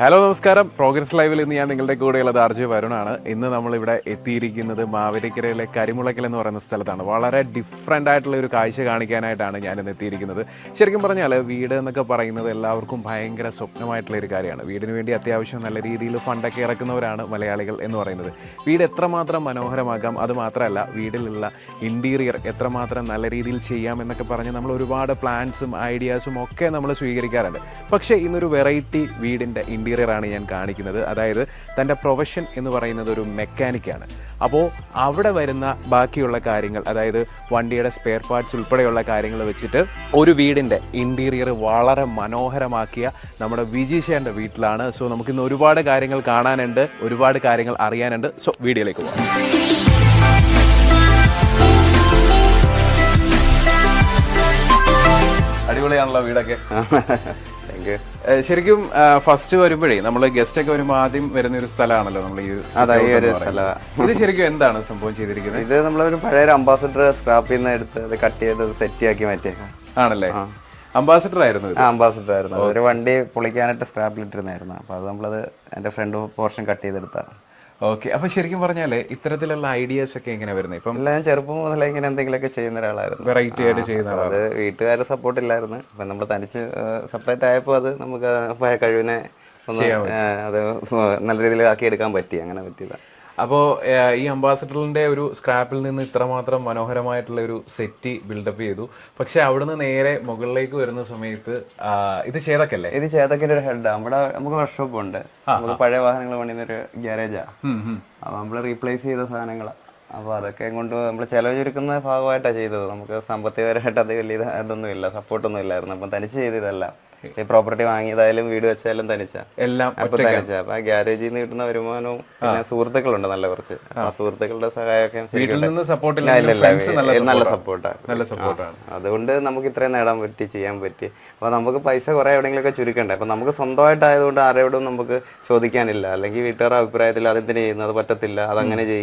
Hello നമസ്കാരം. Progress ലൈവിൽ ഇന്ന് ഞാൻ നിങ്ങളുടെ കൂടെയുള്ളത് ആർജി വരുണാണ്. ഇന്ന് നമ്മളിവിടെ എത്തിയിരിക്കുന്നത് മാവേലിക്കരയിലെ കരിമുളയ്ക്കൽ എന്ന് പറയുന്ന സ്ഥലത്താണ്. വളരെ ഡിഫറെന്റ് ആയിട്ടുള്ള ഒരു കാഴ്ച കാണിക്കാനായിട്ടാണ് ഞാൻ ഇന്ന് എത്തിയിരിക്കുന്നത്. ശരിക്കും പറഞ്ഞാൽ വീട് എന്നൊക്കെ പറയുന്നത് എല്ലാവർക്കും ഭയങ്കര സ്വപ്നമായിട്ടുള്ള ഒരു കാര്യമാണ്. വീടിന് വേണ്ടി അത്യാവശ്യം നല്ല രീതിയിൽ ഫണ്ടൊക്കെ ഇറക്കുന്നവരാണ് മലയാളികൾ എന്ന് പറയുന്നത്. വീട് എത്രമാത്രം മനോഹരമാക്കാം? അത് മാത്രമല്ല വീടിലുള്ള ഇന്റീരിയർ എത്രമാത്രം നല്ല രീതിയിൽ ചെയ്യാം എന്നൊക്കെ പറഞ്ഞ് നമ്മൾ ഒരുപാട് പ്ലാൻസും ഐഡിയാസും ഒക്കെ നമ്മൾ സ്വീകരിക്കാറുണ്ട്. പക്ഷേ ഇന്നൊരു വെറൈറ്റി വീടിന്റെ ഇന്റീരിയർ ആണ് ഞാൻ കാണിക്കുന്നത്. അതായത് തന്റെ പ്രൊഫഷൻ എന്ന് പറയുന്നത് ഒരു മെക്കാനിക്കാണ് അപ്പോൾ അവിടെ വരുന്ന ബാക്കിയുള്ള കാര്യങ്ങൾ അതായത് വണ്ടിയുടെ സ്പെയർ പാർട്സ് ഉൾപ്പെടെയുള്ള കാര്യങ്ങൾ വെച്ചിട്ട് ഒരു വീടിന്റെ ഇന്റീരിയർ വളരെ മനോഹരമാക്കിയ നമ്മുടെ വിജീഷേന്റെ വീട്ടിലാണ്. സോ നമുക്കിന്ന് ഒരുപാട് കാര്യങ്ങൾ കാണാനുണ്ട് ഒരുപാട് കാര്യങ്ങൾ അറിയാനുണ്ട്. സോ വീഡിയോയിലേക്ക് പോകാം അടിപൊളിയാണല്ലോ വീടൊക്കെ. ശരിക്കും ഫസ്റ്റ് വരുമ്പോഴേ നമ്മൾ ഗസ്റ്റ് ഒക്കെ വരുമ്പോൾ ആദ്യം വരുന്ന ഒരു സ്ഥലമാണല്ലോ നമ്മൾ ഈ ഒരു ഇത് ശരിക്കും എന്താണ് സംഭവം ചെയ്തിരിക്കുന്നത്? ഇത് നമ്മളൊരു പഴയ ഒരു അംബാസഡർ സ്ക്രാപ്പ് ചെയ്യുന്ന എടുത്ത് അത് കട്ട് ചെയ്ത് സെറ്റ് ആക്കി മാറ്റിയേക്കാം ആണല്ലേ? അംബാസഡർ ആയിരുന്നു അംബാസഡർ ആയിരുന്നു. ഒരു വണ്ടി പൊളിക്കാനായിട്ട് സ്ക്രാപ്പിൽ ഇട്ടിരുന്നായിരുന്നു. അപ്പൊ അത് നമ്മളത് എന്റെ ഫ്രണ്ട് പോർഷൻ കട്ട് ചെയ്തെടുത്താണ് ഓക്കെ. അപ്പൊ ശരിക്കും പറഞ്ഞാലേ ഇത്തരത്തിലുള്ള ഐഡിയാസ് ഒക്കെ എങ്ങനെ വരുന്നത് ഇപ്പം ഞാൻ ചെറുപ്പം മുതലേ ഇങ്ങനെ എന്തെങ്കിലുമൊക്കെ ചെയ്യുന്ന ഒരാളായിരുന്നു. വെറൈറ്റി ആയിട്ട് ചെയ്യുന്ന ആളാണ്. അത് വീട്ടുകാരുടെ സപ്പോർട്ട് ഇല്ലായിരുന്നു. അപ്പൊ നമ്മൾ തനിച്ച് സെപ്പറേറ്റ് ആയപ്പോൾ അത് നമുക്ക് കഴിവിനെ അത് നല്ല രീതിയിൽ ആക്കി എടുക്കാൻ പറ്റി. അങ്ങനെ പറ്റിയതാണ് അപ്പോൾ ഈ അംബാസഡറിന്റെ ഒരു സ്ക്രാപ്പിൽ നിന്ന് ഇത്രമാത്രം മനോഹരമായിട്ടുള്ള ഒരു സെറ്റ് ബിൽഡപ്പ് ചെയ്തു. പക്ഷെ അവിടുന്ന് നേരെ മുകളിലേക്ക് വരുന്ന സമയത്ത് ഇത് ചേതക്കല്ലേ? ഇത് ചേതക്കിന്റെ ഒരു ഹെഡ് നമ്മുടെ നമുക്ക് വർക്ക്ഷോപ്പ് ഉണ്ട്. നമുക്ക് പഴയ വാഹനങ്ങൾ പണിയുന്ന ഒരു ഗ്യാരേജാ അപ്പൊ നമ്മൾ റീപ്ലേസ് ചെയ്ത സാധനങ്ങളാണ് അപ്പൊ അതൊക്കെ കൊണ്ട് നമ്മൾ ചെലവ് ചുരുക്കുന്ന ഭാഗമായിട്ടാണ് ചെയ്തത്. നമുക്ക് സാമ്പത്തികപരമായിട്ട് അത് വലിയ ഇതൊന്നും ഇല്ല. സപ്പോർട്ടൊന്നും ഇല്ലായിരുന്നു. അപ്പം തനിച്ച് ചെയ്തതല്ല ഈ പ്രോപ്പർട്ടി വാങ്ങിയതായാലും വീട് വെച്ചാലും തനിച്ചാ. എല്ലാം അപ്പൊ തനിച്ച. അപ്പൊ ആ ഗ്യാരേജിൽ നിന്ന് കിട്ടുന്ന വരുമാനവും പിന്നെ സുഹൃത്തുക്കളുണ്ട് നല്ല കുറച്ച്. ആ. സുഹൃത്തുക്കളുടെ സഹായമൊക്കെ വീട്ടിൽ നിന്ന് സപ്പോർട്ട് നല്ല സപ്പോർട്ടാണ് നല്ല സപ്പോർട്ടാണ് അതുകൊണ്ട് നമുക്ക് ഇത്രയും നേടാൻ പറ്റി ചെയ്യാൻ പറ്റി. അപ്പൊ നമുക്ക് പൈസ കുറെ എവിടെയെങ്കിലുമൊക്കെ ചുരുക്കണ്ടേ? അപ്പൊ നമുക്ക് സ്വന്തമായിട്ടായതുകൊണ്ട് ആരോടും നമുക്ക് ചോദിക്കാനില്ല. അല്ലെങ്കിൽ വീട്ടുകാരുടെ അഭിപ്രായത്തിൽ അതെന്തിനു ചെയ്യുന്നു അത് പറ്റത്തില്ല. അതങ്ങനെ ഇത്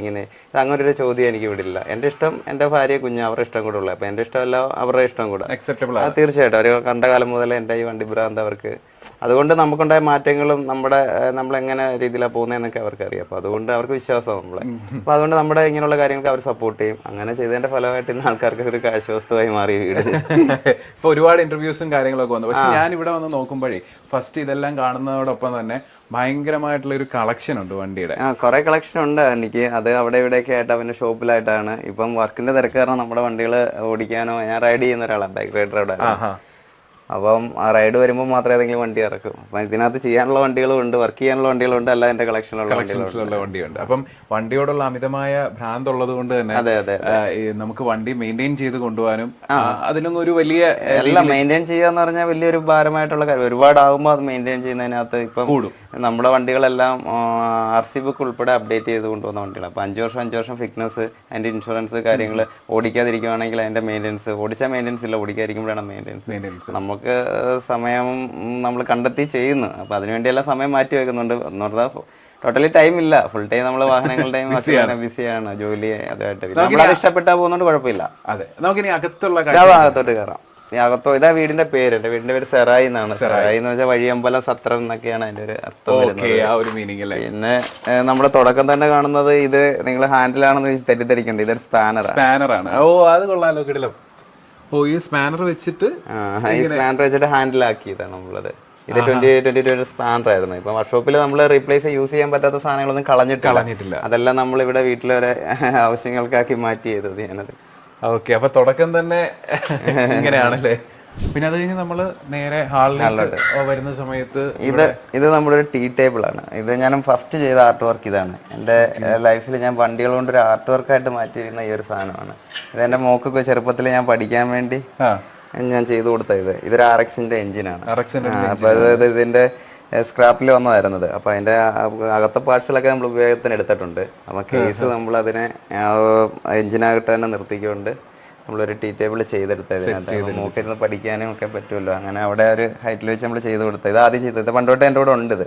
അങ്ങനെ ഒരു ചോദ്യം എനിക്ക് വിടില്ല എന്റെ ഇഷ്ടം എന്റെ ഭാര്യ കുഞ്ഞ് അവരുടെ ഇഷ്ടം കൂടെ ഉള്ളു അപ്പൊ എന്റെ ഇഷ്ടമല്ല അവരുടെ ഇഷ്ടം കൂടെ. തീർച്ചയായിട്ടും. ഒരു കണ്ട കാലം മുതലേ എന്റെ ഈ വണ്ടി ഭ്രാന്ത് അവർക്ക്. അതുകൊണ്ട് നമുക്കുണ്ടായ മാറ്റങ്ങളും നമ്മുടെ നമ്മൾ എങ്ങനെ രീതിയിലാണ് പോകുന്നതെന്നൊക്കെ അവർക്ക് അറിയാം അപ്പോൾ അതുകൊണ്ട് അവർക്ക് വിശ്വാസമാണ് നമ്മളെ. അപ്പോൾ അതുകൊണ്ട് നമ്മുടെ ഇങ്ങനെയുള്ള കാര്യങ്ങൾക്ക് അവർ സപ്പോർട്ട് ചെയ്യും. അങ്ങനെ ചെയ്തതിന്റെ ഫലമായിട്ട് ഇന്ന് ആൾക്കാർക്ക് ഒരു കാഴ്ചവസ്തുവായി മാറി വീട്. ഇപ്പൊ ഒരുപാട് ഇന്റർവ്യൂസും കാര്യങ്ങളൊക്കെ വന്നു. പക്ഷെ ഞാൻ ഇവിടെ വന്ന് നോക്കുമ്പോഴേ ഫസ്റ്റ് ഇതെല്ലാം കാണുന്നതോടൊപ്പം തന്നെ ഭയങ്കരമായിട്ടുള്ള ഒരു കളക്ഷൻ ഉണ്ട് വണ്ടിയുടെ. ആ കുറെ കളക്ഷൻ ഉണ്ട് എനിക്ക്. അത് അവിടെ ഇവിടെയൊക്കെ ആയിട്ട് അവന്റെ ഷോപ്പിലായിട്ടാണ്. ഇപ്പം വർക്കിന്റെ തിരക്ക് കാരണം നമ്മുടെ വണ്ടികൾ ഓടിക്കാനോ ഞാൻ റൈഡ് ചെയ്യുന്ന ഒരാളാണ് ബൈക്ക് റൈഡർ അവിടെ. അപ്പം റൈഡ് വരുമ്പോൾ മാത്രമേ ഏതെങ്കിലും വണ്ടി ഇറക്കും. അപ്പം ഇതിനകത്ത് ചെയ്യാനുള്ള വണ്ടികളും ഉണ്ട് വർക്ക് ചെയ്യാനുള്ള വണ്ടികളും ഉണ്ട് അല്ല എന്റെ കളക്ഷനിലുള്ള കളക്ഷൻസിലുള്ള വണ്ടിയുണ്ട്. അപ്പം വണ്ടിയോടുള്ള അമിതമായ ഭ്രാന്ത് ഉള്ളത് കൊണ്ട് തന്നെ അതെ അതെ നമുക്ക് വണ്ടി മെയിന്റെയിൻ ചെയ്ത് കൊണ്ടുപോകാനും അതിനൊന്നും ഒരു വലിയ അല്ല മെയിന്റെയിൻ ചെയ്യാന്ന് പറഞ്ഞാൽ വലിയൊരു ഭാരമായിട്ടുള്ള കാര്യം. ഒരുപാട് ആകുമ്പോൾ അത് മെയിന്റെയിൻ ചെയ്യുന്നതിനകത്ത് ഇപ്പം കൂടും. നമ്മുടെ വണ്ടികളെല്ലാം ആർ സി ബുക്ക് ഉൾപ്പെടെ അപ്ഡേറ്റ് ചെയ്ത് കൊണ്ടുവന്ന വണ്ടികളാണ് അപ്പോൾ അഞ്ച് വർഷം അഞ്ച് വർഷം ഫിറ്റ്നസ് അതിന്റെ ഇൻഷുറൻസ് കാര്യങ്ങൾ ഓടിക്കാതിരിക്കുവാണെങ്കിൽ അതിന്റെ മെയിന്റെനൻസ് ഓടിച്ചാൽ മെയിന്റെനൻസ് ഇല്ല ഓടിക്കാതിരിക്കുമ്പോഴാണ് മെയിന്റെനൻസ്. നമുക്ക് സമയം നമ്മൾ കണ്ടെത്തി ചെയ്യുന്നു. അപ്പോൾ അതിനുവേണ്ടിയെല്ലാം സമയം മാറ്റി വെക്കുന്നുണ്ട്. എന്ന് പറഞ്ഞാൽ ടോട്ടലി ടൈം ഇല്ല. ഫുൾ ടൈം നമ്മൾ വാഹനങ്ങളുടെയും ബിസിയാണ് ജോലി അതുമായിട്ട്. നമ്മൾ ഇഷ്ടപ്പെട്ടാൽ പോകുന്നതുകൊണ്ട് കുഴപ്പമില്ല. അതെ. നമുക്കിനി അകത്തുള്ള ഭാഗത്തോട്ട് കയറാം അകത്തോ ഇതാ വീടിന്റെ പേര്. എന്റെ വീടിന്റെ പേര് സെറായി എന്നാണ്. സെറായി. എന്ന് വെച്ചാൽ വഴിയമ്പലം സത്രം എന്നൊക്കെയാണ് അതിന്റെ ഒരു അർത്ഥം മീനിങ് അല്ലേ? പിന്നെ നമ്മുടെ തുടക്കം തന്നെ കാണുന്നത് ഇത് നിങ്ങൾ ഹാൻഡിലാണെന്ന് തെറ്റിദ്ധരിക്കണ്ട. ഇതൊരു സ്പാനറാണ് സ്പാനർ ആണ്. ഓ അത് കൊള്ളാലോ കിടലോ. ഓ ഈ സ്പാനർ വെച്ചിട്ട് ഈ സ്പാനർ വെച്ചിട്ട് ഹാൻഡിലാക്കിയതാണ് നമ്മളത്. ഇത് ട്വന്റി ട്വന്റി ട്വന്റി സ്പാനർ ആയിരുന്നു. ഇപ്പൊ വർക്ക്ഷോപ്പിൽ നമ്മൾ റീപ്ലേസ് യൂസ് ചെയ്യാൻ പറ്റാത്ത സാധനങ്ങളൊന്നും കളഞ്ഞിട്ടില്ല. കളഞ്ഞിട്ടില്ല. അതെല്ലാം നമ്മൾ ഇവിടെ വീട്ടിലെ ആവശ്യങ്ങൾക്കാക്കി മാറ്റി ചെയ്തത് ഞാനത്. ഓക്കെ അപ്പൊ തുടക്കം തന്നെ ഇങ്ങനെയാണല്ലേ? പിന്നെ അത് കഴിഞ്ഞ് നമ്മൾ നേരെ ഹാളിലേക്ക് വരുന്ന സമയത്ത് ഇത് ഇത് നമ്മുടെ ഒരു ടീ ടേബിൾ ആണ്. ഇത് ഞാൻ ഫസ്റ്റ് ചെയ്ത ആർട്ട് വർക്ക് ഇതാണ്. എന്റെ ലൈഫിൽ ഞാൻ വണ്ടികൾ കൊണ്ട് ഒരു ആർട്ട് വർക്കായിട്ട് മാറ്റിയിരുന്ന ഈ ഒരു സാധനമാണ്. ഇത് എന്റെ മോക്കൊക്കെ ചെറുപ്പത്തിൽ ഞാൻ പഠിക്കാൻ വേണ്ടി ഞാൻ ചെയ്തു കൊടുത്ത ഇത്. ഇതൊരു ആർ എക്സിന്റെ എഞ്ചിനാണ് അപ്പൊ ഇത് ഇതിന്റെ സ്ക്രാപ്പിൽ വന്നതായിരുന്നത്. അപ്പൊ അപ്പം അതിന്റെ അകത്തെ പാർട്സുകളൊക്കെ നമ്മൾ ഉപയോഗത്തിന് എടുത്തിട്ടുണ്ട്. അപ്പം കേസ് നമ്മൾ അതിനെ എഞ്ചിനാകട്ടെ തന്നെ നിർത്തിക്കൊണ്ട് നമ്മളൊരു ടീ ടേബിൾ ചെയ്തെടുത്തത് മൂക്കിരുന്ന് പഠിക്കാനും ഒക്കെ പറ്റുമല്ലോ. അങ്ങനെ അവിടെ ഒരു ഹൈറ്റിൽ വെച്ച് നമ്മൾ ചെയ്ത് കൊടുത്തത്. ഇത് ആദ്യം ചെയ്തത്. പണ്ടോട്ട് എന്റെ കൂടെ ഉണ്ട് ഇത്.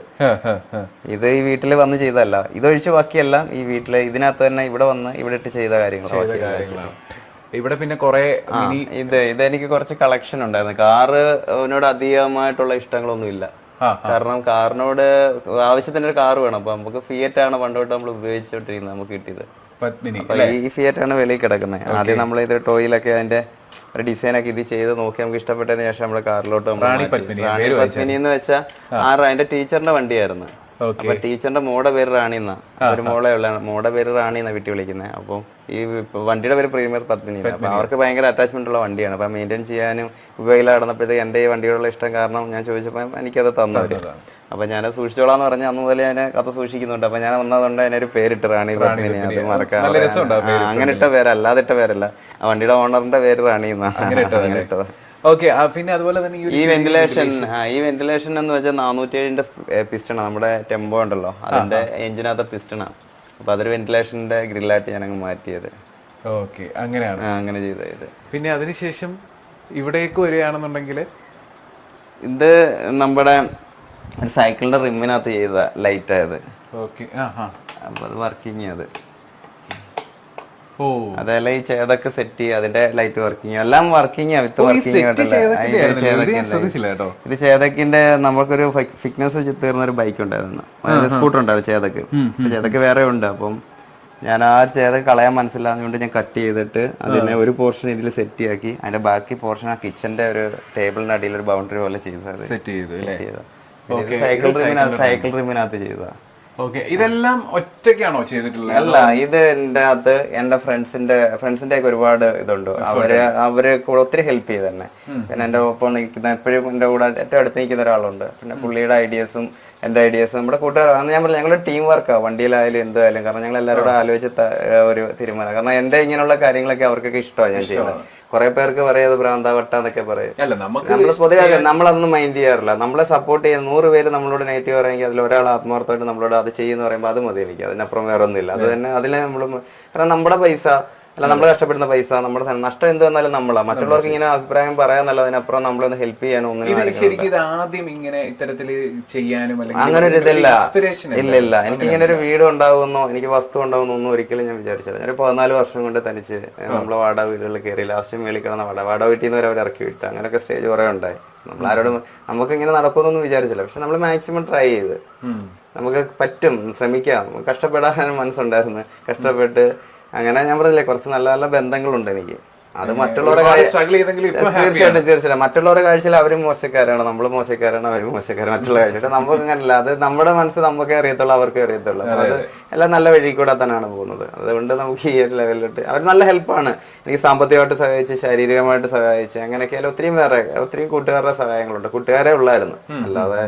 ഇത് ഈ വീട്ടിൽ വന്ന് ചെയ്തതല്ല. ഇതൊഴിച്ച് ബാക്കിയെല്ലാം ഈ വീട്ടിൽ ഇതിനകത്ത് തന്നെ ഇവിടെ വന്ന് ഇവിടെ ഇട്ട് ചെയ്ത കാര്യങ്ങളാണ്. ഇവിടെ പിന്നെ കുറെ ഇത് ഇതെനിക്ക് കുറച്ച് കളക്ഷൻ ഉണ്ടായിരുന്നു. കാറിനോട് അധികമായിട്ടുള്ള ഇഷ്ടങ്ങളൊന്നും ഇല്ല. കാരണം കാറിനോട് ആവശ്യത്തിന് ഒരു കാർ വേണം. അപ്പൊ നമുക്ക് ഫിയറ്റ് ആണ് പണ്ടോട്ട് നമ്മൾ ഉപയോഗിച്ചോണ്ടിരിക്കുന്നത് നമുക്ക് കിട്ടിയത്. ഈ ഫിയറ്റ് ആണ് വെളിയിൽ കിടക്കുന്നത്. ആദ്യം നമ്മൾ ഇത് ടോയിലൊക്കെ അതിന്റെ ഒരു ഡിസൈൻ ഒക്കെ ഇത് ചെയ്ത് നോക്കി നമുക്ക് ഇഷ്ടപ്പെട്ടതിന് ശേഷം നമ്മുടെ കാറിലോട്ട് പത്മിനി, എന്ന് വെച്ചാൽ ആ. അതിന്റെ ടീച്ചറിന്റെ വണ്ടിയായിരുന്നു. അപ്പൊ ടീച്ചറിന്റെ മോടെ പേര് റാണി എന്നാ. ഒരു മോളെ ഉള്ള മോടെ പേര് റാണി എന്നാ വീട്ടിൽ വിളിക്കുന്നത് അപ്പം ഈ വണ്ടിയുടെ പേര് പ്രീമിയർ പത്മിനി. അപ്പൊ അവർക്ക് ഭയങ്കര അറ്റാച്ച്മെന്റ് ഉള്ള വണ്ടിയാണ്. അപ്പൊ മെയിന്റെയിൻ ചെയ്യാനും ഉപയോഗിയിൽ നടന്നപ്പോഴത്തേക്ക് എന്റെ ഈ വണ്ടിയോടുള്ള ഇഷ്ടം കാരണം ഞാൻ ചോദിച്ചപ്പോൾ എനിക്കത് തന്നവര് അപ്പൊ ഞാൻ സൂക്ഷിച്ചോളാന്ന് പറഞ്ഞ അന്ന് മുതൽ ഞാൻ കഥ സൂക്ഷിക്കുന്നുണ്ട്. അപ്പൊ ഞാൻ വന്നതുകൊണ്ട് അതിനൊരു പേരിട്ട് റാണി പത്മിനി. അത് പേര് അങ്ങനെ ഇട്ട പേരല്ലാതെ ഇട്ട പേരല്ല. വണ്ടിയുടെ ഓണറിന്റെ പേര് റാണി എന്നാ. അങ്ങനെ ഇട്ടത്. ഓക്കെ പിന്നെ അതുപോലെ തന്നെ ഈ വെന്റിലേഷൻ ഈ വെന്റിലേഷൻ എന്ന് വെച്ചാൽ നാനൂറ്റി ഏഴിന്റെ പിസ്റ്റണ നമ്മുടെ ടെമ്പോ ഉണ്ടല്ലോ. അതിന്റെ എഞ്ചിനകത്തെ പിസ്റ്റണാ അപ്പൊ അതൊരു വെന്റിലേഷന്റെ ഗ്രില്ലായിട്ട് ഞാൻ അങ്ങ് മാറ്റിയത്. ഓക്കെ അങ്ങനെയാണ്. അങ്ങനെ ചെയ്ത ഇത്. പിന്നെ അതിനുശേഷം ഇവിടേക്ക് വരികയാണെന്നുണ്ടെങ്കിൽ ഇത് നമ്മുടെ സൈക്കിളിന്റെ റിമ്മിനകത്ത് ചെയ്ത ലൈറ്റ് ആയത്. ഓക്കെ അപ്പൊ അത് വർക്കിംഗ് അത്. അതല്ല ഈ ചേതൊക്കെ സെറ്റ് ചെയ്യുക അതിന്റെ ലൈറ്റ് വർക്കിംഗ് എല്ലാം വർക്കിംഗ് വിത്ത് വർക്കിംഗ് ഇത് ചേതക്കിന്റെ നമ്മൾക്കൊരു ഫിറ്റ്നസ് തീർന്ന ഒരു ബൈക്ക് ഉണ്ടായിരുന്നു. സ്കൂട്ടർ ഉണ്ടായിരുന്നു ചേതക്ക്. ചേതക്ക് വേറെ ഉണ്ട്. അപ്പം ഞാൻ ആ ചേതക്ക് കളയാൻ മനസ്സിലാകുന്നതുകൊണ്ട് ഞാൻ കട്ട് ചെയ്തിട്ട് അതിനെ ഒരു പോർഷൻ ഇതിൽ സെറ്റ് ആക്കി അതിന്റെ ബാക്കി പോർഷൻ ആ കിച്ചന്റെ ഒരു ടേബിളിന്റെ അടിയിൽ ഒരു ബൗണ്ടറി പോലെ ചെയ്തത്. സെറ്റ് ചെയ്തു സൈക്കിൾ റിമിനകത്ത് സൈക്കിൾ റിമിനകത്ത് ചെയ്തതാ. ഓക്കെ ഇതെല്ലാം ഒറ്റയ്ക്കാണോ ചെയ്തിട്ടുള്ളത്? അല്ല ഇത് എന്റെ അകത്ത് എന്റെ ഫ്രണ്ട്സിന്റെ ഫ്രണ്ട്സിന്റെ ഒക്കെ ഒരുപാട് ഇതുണ്ട്. അവർ അവർ കൂടെ ഒത്തിരി ഹെൽപ്പ് ചെയ്ത് തന്നെ പിന്നെ എന്റെ ഒപ്പം നിൽക്കുന്ന എപ്പോഴും എന്റെ കൂടെ ഏറ്റവും അടുത്ത് നിൽക്കുന്ന ഒരാളുണ്ട്. പിന്നെ പുള്ളിയുടെ ഐഡിയസും എന്റെ ഐഡിയസും നമ്മുടെ കൂട്ടുകാർ അന്ന് ഞാൻ പറഞ്ഞു ഞങ്ങളുടെ ടീം വർക്കാ വണ്ടിയിലായാലും എന്തായാലും കാരണം ഞങ്ങൾ എല്ലാവരോടും ആലോചിച്ച ഒരു തീരുമാനം. കാരണം എന്റെ ഇങ്ങനെയുള്ള കാര്യങ്ങളൊക്കെ അവർക്കൊക്കെ ഇഷ്ടമാണ് ഞാൻ ചെയ്യുന്നത്. കുറെ പേർക്ക് പറയാം അത് ഭ്രാന്താവട്ട എന്നൊക്കെ പറയും. നമ്മൾ പൊതുവെ നമ്മളതൊന്നും മൈൻഡ് ചെയ്യാറില്ല. നമ്മളെ സപ്പോർട്ട് ചെയ്യുന്ന നൂറ് പേര് നമ്മളോട് നെഗറ്റീവ് പറയുമെങ്കിൽ അതിൽ ഒരാൾ ആത്മാർത്ഥമായിട്ട് നമ്മളോട് അത് ചെയ്യുന്ന പറയുമ്പോൾ അത് മതി എനിക്ക് അതിനപ്പുറം വേറെ ഒന്നുമില്ല അത് തന്നെ അതിൽ നമ്മൾ കാരണം നമ്മുടെ പൈസ അല്ല നമ്മൾ കഷ്ടപ്പെടുന്ന പൈസ നമ്മുടെ നഷ്ടം എന്ത് വന്നാലും നമ്മളാ. മറ്റുള്ളവർക്ക് ഇങ്ങനെ അഭിപ്രായം പറയാന്നല്ല അതിനപ്പുറം നമ്മളൊന്ന് ഹെൽപ്പ് ചെയ്യാനോ. ശരിക്കും ഇത് ആദ്യം ഇങ്ങനെ ഇത്തരത്തിൽ ചെയ്യാനും അങ്ങനെ ഒരു ഇതില്ല. ഇല്ല ഇല്ല എനിക്ക് ഇങ്ങനെ ഒരു വീട് ഉണ്ടാവുമെന്നോ എനിക്ക് വസ്തു ഉണ്ടാവുമെന്നോ ഒന്നും ഒരിക്കലും ഞാൻ വിചാരിച്ചില്ല. ഞാൻ പതിനാല് വർഷം കൊണ്ട് തനിച്ച് നമ്മളെ വാടക വീടുകളിൽ കയറി ലാസ്റ്റ് മേളിൽ കിടന്ന വാടക വാടക വീട്ടിൽ നിന്ന് അവർ ഇറക്കി വിട്ടു. അങ്ങനെയൊക്കെ സ്റ്റേജ് കുറെ ഉണ്ടായി. നമ്മൾ ആരോടും നമുക്ക് ഇങ്ങനെ നടക്കുമെന്നൊന്നും വിചാരിച്ചില്ല. പക്ഷെ നമ്മൾ മാക്സിമം ട്രൈ ചെയ്ത്. നമുക്ക് പറ്റും ശ്രമിക്കാം. കഷ്ടപ്പെടാൻ മനസ്സുണ്ടായിരുന്നു. കഷ്ടപ്പെട്ട് അങ്ങനെ ഞാൻ പറഞ്ഞില്ലേ കുറച്ച് നല്ല നല്ല ബന്ധങ്ങളുണ്ട് എനിക്ക്. അത് മറ്റുള്ളവരുടെ തീർച്ചയായിട്ടും തീർച്ചയായിട്ടും. മറ്റുള്ളവരുടെ കാഴ്ചയിൽ അവരും മോശക്കാരാണ് നമ്മൾ മോശക്കാരാണ് അവരും മോശക്കാരാണ് മറ്റുള്ള കാഴ്ച. നമുക്ക് അങ്ങനല്ല. അത് നമ്മുടെ മനസ്സ് നമുക്കേ അറിയത്തുള്ളൂ അവർക്ക് അറിയത്തുള്ളൂ. അത് എല്ലാം നല്ല വഴി കൂടെ തന്നെയാണ് പോകുന്നത്. അതുകൊണ്ട് നമുക്ക് ഈ ഒരു ലെവലിലോട്ട് അവർ നല്ല ഹെൽപ്പാണ്. എനിക്ക് സാമ്പത്തികമായിട്ട് സഹായിച്ച് ശാരീരികമായിട്ട് സഹായിച്ച് അങ്ങനെയൊക്കെ ഒത്തിരി ഒത്തിരിയും വേറെ ഒത്തിരിയും കൂട്ടുകാരുടെ സഹായങ്ങളുണ്ട്. കൂട്ടുകാരെ ഉള്ളായിരുന്നു. അല്ലാതെ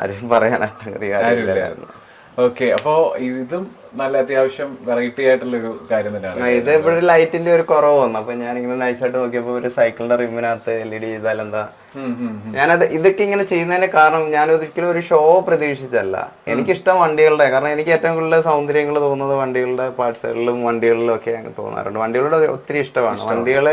ആരും പറയാനായിട്ട് കാര്യമില്ലായിരുന്നു. ഓക്കെ അപ്പോ ഇതും നല്ല അത്യാവശ്യം വെറൈറ്റി ആയിട്ടുള്ള ഒരു കാര്യം തന്നെയാണ്. ഇത് ഇവിടെ ലൈറ്റിന്റെ ഒരു കുറവ് വന്നു. അപ്പൊ ഞാൻ ഇങ്ങനെ നൈസായിട്ട് നോക്കിയപ്പോ ഒരു സൈക്കിളിന്റെ റിമിനകത്ത് എൽ ഇ ഡി ഉം, ഉം, ഉം. ഞാനത് ഇതൊക്കെ ഇങ്ങനെ ചെയ്യുന്നതിന് കാരണം ഞാൻ ഒരിക്കലും ഒരു ഷോ പ്രതീക്ഷിച്ചല്ല എനിക്കിഷ്ടം വണ്ടികളുടെ കാരണം എനിക്ക് ഏറ്റവും കൂടുതൽ സൗന്ദര്യങ്ങൾ തോന്നുന്നത് വണ്ടികളുടെ പാർട്സുകളിലും വണ്ടികളിലും ഒക്കെ തോന്നാറുണ്ട്. വണ്ടികളുടെ ഒത്തിരി ഇഷ്ടമാണ്. വണ്ടികൾ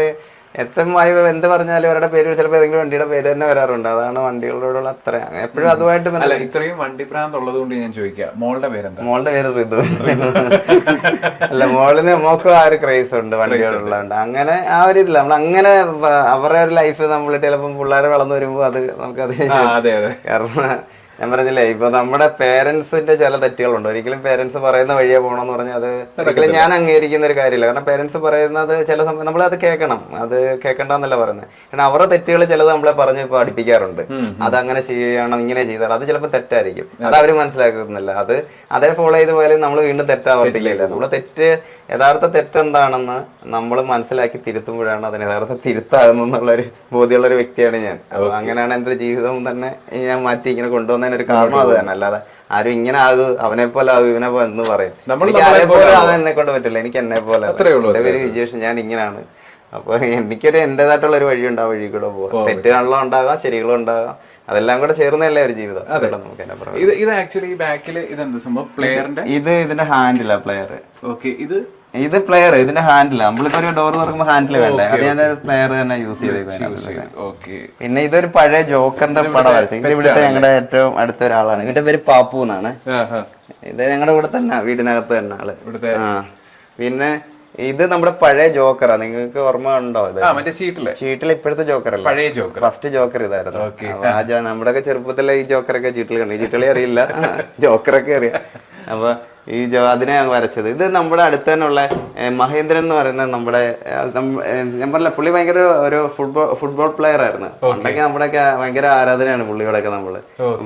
എത്തമായി എന്ത് പറഞ്ഞാലും അവരുടെ പേര് ചിലപ്പോൾ ഏതെങ്കിലും വണ്ടിയുടെ പേര് തന്നെ വരാറുണ്ട്. അതാണ് വണ്ടികളോടുള്ള അത്ര. എപ്പോഴും അതുമായിട്ട് അല്ല ഇത്രയും വണ്ടി ഭ്രാന്ത് ഉള്ളത് കൊണ്ട് ഞാൻ ചോദിക്കാം. മോളുടെ പേരെന്താ? മോളുടെ പേര് ഋതു അല്ല മോളിന് മോക്കും ആ ഒരു ക്രൈസ് ഉണ്ട് വണ്ടികളുള്ളതുകൊണ്ട്. അങ്ങനെ ആ ഒരു ഇതില്ല. നമ്മൾ അങ്ങനെ അവരുടെ ഒരു ലൈഫ് നമ്മൾ ചിലപ്പം പിള്ളേരെ വളർന്നു വരുമ്പോൾ അത് നമുക്കത് കാരണം ഞാൻ പറഞ്ഞില്ലേ ഇപ്പൊ നമ്മുടെ പേരൻസിന്റെ ചില തെറ്റുകളുണ്ട്. ഒരിക്കലും പേരൻസ് പറയുന്ന വഴിയെ പോകണമെന്ന് പറഞ്ഞാൽ അത് ഒരിക്കലും ഞാൻ അംഗീകരിക്കുന്ന ഒരു കാര്യമില്ല. കാരണം പേരൻസ് പറയുന്നത് ചില സമയം നമ്മൾ അത് കേൾക്കണം. അത് കേൾക്കണ്ടെന്നല്ല പറയുന്നത്. കാരണം അവരുടെ തെറ്റുകൾ ചിലത് നമ്മളെ പറഞ്ഞ് പഠിപ്പിക്കാറുണ്ട് അത് അങ്ങനെ ചെയ്യണം ഇങ്ങനെ ചെയ്താൽ അത് ചിലപ്പോൾ തെറ്റായിരിക്കും. അത്. അവർ മനസ്സിലാക്കുന്നില്ല. അത് അതേ ഫോളോ ചെയ്ത് പോയാലും നമ്മൾ വീണ്ടും തെറ്റാവർത്തിക്കില്ല. നമ്മൾ തെറ്റ് യഥാർത്ഥ തെറ്റെന്താണെന്ന് നമ്മൾ മനസ്സിലാക്കി തിരുത്തുമ്പോഴാണ് അതിന് യഥാർത്ഥ തിരുത്താകുന്നുള്ളൊരു ബോധ്യമുള്ള ഒരു വ്യക്തിയാണ് ഞാൻ. അങ്ങനെയാണ് എന്റെ ജീവിതം തന്നെ ഞാൻ മാറ്റി ഇങ്ങനെ കൊണ്ടുവന്നതിന് ഒരു കാരണം അത്. തന്നെ അല്ലാതെ ആരും ഇങ്ങനെ ആകു അവനെ പോലെ ആകു ഇവനെ പോലെ എന്ന് പറയും. എനിക്ക് ആരെ പോലെ ആകാൻ എന്നെ കൊണ്ട് പറ്റില്ല. എനിക്ക് എന്നെ പോലെ എന്റെ പേര് വിജേഷ് ഞാൻ ഇങ്ങനെയാണ് അപ്പൊ എനിക്കൊരു എന്റേതായിട്ടുള്ള ഒരു വഴിയുണ്ട് ആ വഴി കൂടെ പോവാം തെറ്റുകളും ഉണ്ടാകാം ശരികളും ഉണ്ടാകാം. അതെല്ലാം കൂടെ ചേർന്നല്ലേ ഒരു ജീവിതം. നമുക്ക് ഇത് ഇത് ആക്ച്വലി ബാക്കിൽ ഇതെന്ത് സംഭവം? പ്ലെയറിന്റെ ഇത് ഇതിന്റെ ഹാൻഡിലാ പ്ലെയർ ഓക്കെ ഇത് ഇത് പ്ലെയർ ഇതിന്റെ ഹാൻഡിൽ നമ്മളിപ്പോ ഒരു ഡോർ തുറക്കുമ്പോൾ ഹാൻഡിൽ വേണ്ടേ? അത് ഞാൻ പ്ലെയർ തന്നെ യൂസ് ചെയ്ത് പിന്നെ ഇതൊരു പഴയ ജോക്കറിന്റെ പടം ഇത് ഇവിടുത്തെ ഞങ്ങളുടെ ഏറ്റവും അടുത്ത ഒരാളാണ്. ഇതിന്റെ പേര് പാപ്പു എന്നാണ്. ഇത് ഞങ്ങളുടെ കൂടെ തന്നെ വീടിനകത്ത് തന്നെ ആൾ. ആ. പിന്നെ ഇത് നമ്മുടെ പഴയ ജോക്കറാ. നിങ്ങൾക്ക് ഓർമ്മ ഉണ്ടോ ഇത്? ചീട്ടിൽ ഇപ്പോഴത്തെ ജോക്കർ അല്ല പഴയ ജോക്കർ. ഫസ്റ്റ് ജോക്കർ ഇതായിരുന്നു. നമ്മുടെ ഒക്കെ ചെറുപ്പത്തിലെ ഈ ജോക്കറൊക്കെ ചീട്ടിൽ കണ്ടു. ചീട്ടിളി അറിയില്ല. ജോക്കറൊക്കെ അറിയാം. അപ്പൊ ഈ ജോ അതിനെ വരച്ചത്. ഇത് നമ്മുടെ അടുത്ത് തന്നെയുള്ള മഹേന്ദ്രൻ എന്ന് പറയുന്ന നമ്മുടെ ഞാൻ പറഞ്ഞ പുള്ളി ഭയങ്കര ഒരു ഫുട്ബോൾ ഫുട്ബോൾ പ്ലെയർ ആയിരുന്നു. പണ്ടൊക്കെ നമ്മുടെയൊക്കെ ഭയങ്കര ആരാധനയാണ് പുള്ളിയോടൊക്കെ നമ്മൾ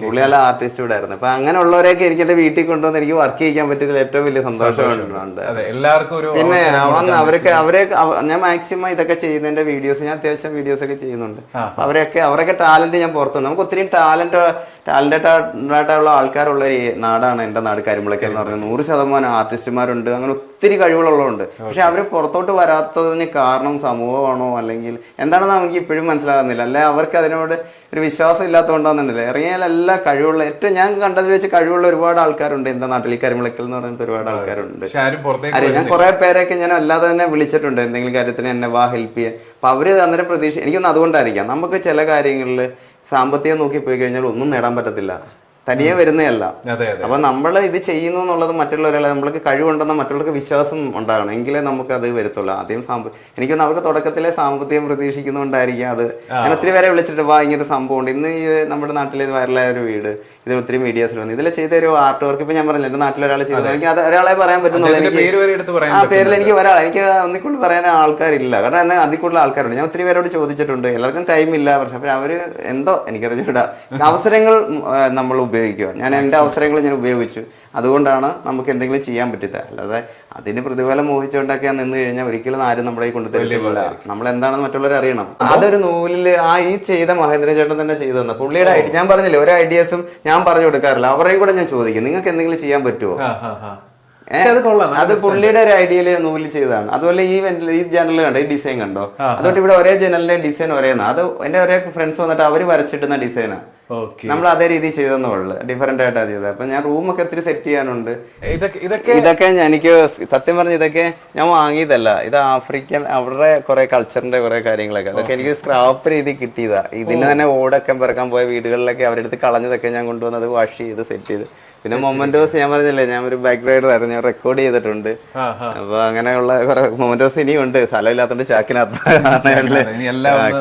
പുള്ളി നല്ല ആർട്ടിസ്റ്റ് കൂടെ ആയിരുന്നു. അപ്പൊ അങ്ങനെയുള്ളവരെയൊക്കെ എനിക്ക് എന്റെ വീട്ടിൽ കൊണ്ടുവന്ന് എനിക്ക് വർക്ക് ചെയ്യാൻ പറ്റിയതിൽ ഏറ്റവും വലിയ സന്തോഷമുണ്ട്. പിന്നെ വന്ന് അവരൊക്കെ അവരെ ഞാൻ മാക്സിമം ഇതൊക്കെ ചെയ്യുന്നതിന്റെ വീഡിയോസ് ഞാൻ അത്യാവശ്യം വീഡിയോസ് ഒക്കെ ചെയ്യുന്നുണ്ട്. അവരൊക്കെ അവരൊക്കെ ടാലന്റ് ഞാൻ പുറത്തുണ്ട്. നമുക്ക് ഒത്തിരി ടാലന്റ് ടാലന്റഡ് ആയിട്ടുള്ള ആൾക്കാരുള്ള ഒരു നാടാണ് എന്റെ നാട് കരിമുളക്കൽ എന്ന് പറഞ്ഞാൽ നൂറ് ശതമാനം ആർട്ടിസ്റ്റുമാരുണ്ട്. അങ്ങനെ ഒത്തിരി കഴിവുകളുള്ളതുണ്ട് പക്ഷെ അവർ പുറത്തോട്ട് വരാത്തതിന് കാരണം സമൂഹമാണോ? അല്ലെങ്കിൽ എന്താണെന്ന് നമുക്ക് ഇപ്പോഴും മനസ്സിലാകുന്നില്ല. അല്ലെ? അവർക്ക് അതിനോട് ഒരു വിശ്വാസം ഇല്ലാത്തതുകൊണ്ടാണെന്നില്ല ഇറങ്ങിയാൽ എല്ലാ കഴിവുള്ള ഏറ്റവും ഞാൻ കണ്ടതിൽ വെച്ച് കഴിവുള്ള ഒരുപാട് ആൾക്കാരുണ്ട്. എന്താ നാട്ടിൽ ഈ കരിമുളയ്ക്കൽ എന്ന് പറയുന്നത് ഒരുപാട് ആൾക്കാരുണ്ട്. അതെ ഞാൻ കുറെ പേരൊക്കെ ഞാൻ അല്ലാതെ തന്നെ വിളിച്ചിട്ടുണ്ട്. എന്തെങ്കിലും കാര്യത്തിന് എന്നെ വാ ഹെൽപ്പ് ചെയ്യാൻ. അപ്പൊ അവർ അന്നേരം പ്രതീക്ഷ എനിക്കൊന്ന് അതുകൊണ്ടായിരിക്കാം. നമുക്ക് ചില കാര്യങ്ങളിൽ സാമ്പത്തികം നോക്കി പോയി കഴിഞ്ഞാൽ ഒന്നും നേടാൻ പറ്റത്തില്ല. തനിയെ വരുന്നതല്ല. അപ്പൊ നമ്മൾ ഇത് ചെയ്യുന്നു എന്നുള്ളത് മറ്റുള്ളവരല്ല. നമ്മൾക്ക് കഴിവുണ്ടെന്ന് മറ്റുള്ളവർക്ക് വിശ്വാസം ഉണ്ടാകണം. എങ്കിലേ നമുക്ക് അത് വരത്തുള്ളൂ. ആദ്യം സാമ്പ എനിക്കൊന്ന് അവർക്ക് തുടക്കത്തിലെ സാമ്പത്തികം പ്രതീക്ഷിക്കുന്നുണ്ടായിരിക്കാം അത്. ഞാൻ ഒത്തിരി പേരെ വിളിച്ചിട്ട് വാ ഇങ്ങനെ ഒരു സംഭവം ഉണ്ട്. ഇന്ന് ഈ നമ്മുടെ നാട്ടിൽ ഇത് വൈറലായ ഒരു വീട്. ഇത് ഒത്തിരി മീഡിയാസിൽ വന്നു. ഇതിൽ ചെയ്ത ഒരു ആർട്ട് വർക്ക് ഇപ്പൊ ഞാൻ പറഞ്ഞില്ല എന്റെ നാട്ടിൽ ഒരാൾ ചെയ്തത് എനിക്ക് അത് ഒരാളെ പറയാൻ പറ്റുന്നുള്ളൂ. എനിക്ക് ആ പേരിൽ എനിക്ക് ഒരാൾ എനിക്ക് ഒന്നിൽ കൂടുതൽ പറയാൻ ആൾക്കാരില്ല. കാരണം എന്നാൽ അതിൽ കൂടുതൽ ആൾക്കാരുണ്ട്. ഞാൻ ഒത്തിരി പേരോട് ചോദിച്ചിട്ടുണ്ട്. എല്ലാവർക്കും ടൈം ഇല്ല. പക്ഷെ അവർ എന്തോ എനിക്കറിഞ്ഞൂടാ. അവസരങ്ങൾ നമ്മൾ നമ്മൾ ഉപയോഗിക്കുക. ഞാൻ എന്റെ അവസരങ്ങൾ ഞാൻ ഉപയോഗിച്ചു. അതുകൊണ്ടാണ് നമുക്ക് എന്തെങ്കിലും ചെയ്യാൻ പറ്റില്ല അല്ലാതെ അതിന് പ്രതിഫലം മോഹിച്ചുകൊണ്ടൊക്കെ നിന്ന് കഴിഞ്ഞാൽ ഒരിക്കലും ആരും നമ്മുടെ കൊണ്ടു തരില്ല. നമ്മൾ എന്താണെന്ന് മറ്റുള്ളവർ അറിയണം. അതൊരു നൂലിൽ ആ ഈ ചെയ്ത മഹേന്ദ്ര ചേട്ടൻ തന്നെ ചെയ്തു തന്നെ പുള്ളിയുടെ ഐഡിയ ഞാൻ പറഞ്ഞില്ലേ ഒരു ഐഡിയാസും ഞാൻ പറഞ്ഞു കൊടുക്കാറില്ല. അവരെയും കൂടെ ഞാൻ ചോദിക്കും നിങ്ങൾക്ക് എന്തെങ്കിലും ചെയ്യാൻ പറ്റുമോ അത് പുള്ളിയുടെ ഒരു ഐഡിയയിൽ നൂൽ ചെയ്തതാണ്. അതുപോലെ ഈ ഈ ജനൽ കണ്ടോ ഈ ഡിസൈൻ കണ്ടോ? അതുകൊണ്ട് ഇവിടെ ഒരേ ജനലിന്റെ ഡിസൈൻ ഒരേന്നാ. അത് എന്റെ ഒരേ ഫ്രണ്ട്സ് വന്നിട്ട് അവർ വരച്ചിട്ടുന്ന ഡിസൈനാണ് നമ്മൾ അതേ രീതിയിൽ ചെയ്തെന്നേ ഉള്ളു. ഡിഫറെന്റ് ആയിട്ടാ ചെയ്തത്. അപ്പൊ ഞാൻ റൂമൊക്കെ ഒത്തിരി സെറ്റ് ചെയ്യാനുണ്ട്. ഇതൊക്കെ ഇതൊക്കെ ഇതൊക്കെ എനിക്ക് സത്യം പറഞ്ഞ ഇതൊക്കെ ഞാൻ വാങ്ങിയതല്ല. ഇത് ആഫ്രിക്കൻ അവരുടെ കുറെ കൾച്ചറിന്റെ കുറെ കാര്യങ്ങളൊക്കെ. അതൊക്കെ എനിക്ക് സ്ക്രാപ്പ് രീതി കിട്ടിയതാ. ഇതിന് തന്നെ ഓടൊക്കെ പിറക്കാൻ പോയ വീടുകളിലൊക്കെ അവരെടുത്ത് കളഞ്ഞതൊക്കെ ഞാൻ കൊണ്ടുവന്നത് വാഷ് ചെയ്ത് സെറ്റ് ചെയ്ത്. പിന്നെ മൊമെന്റോസ് ഞാൻ പറഞ്ഞില്ലേ ഞാൻ ഒരു ബാക്ക് റൈഡർ ആയിരുന്നു ഞാൻ റെക്കോർഡ് ചെയ്തിട്ടുണ്ട്. അപ്പൊ അങ്ങനെയുള്ള മൊമെന്റോസ് ഇനിയും ഉണ്ട് സ്ഥലമില്ലാത്തോണ്ട് ചാക്കിനകത്ത്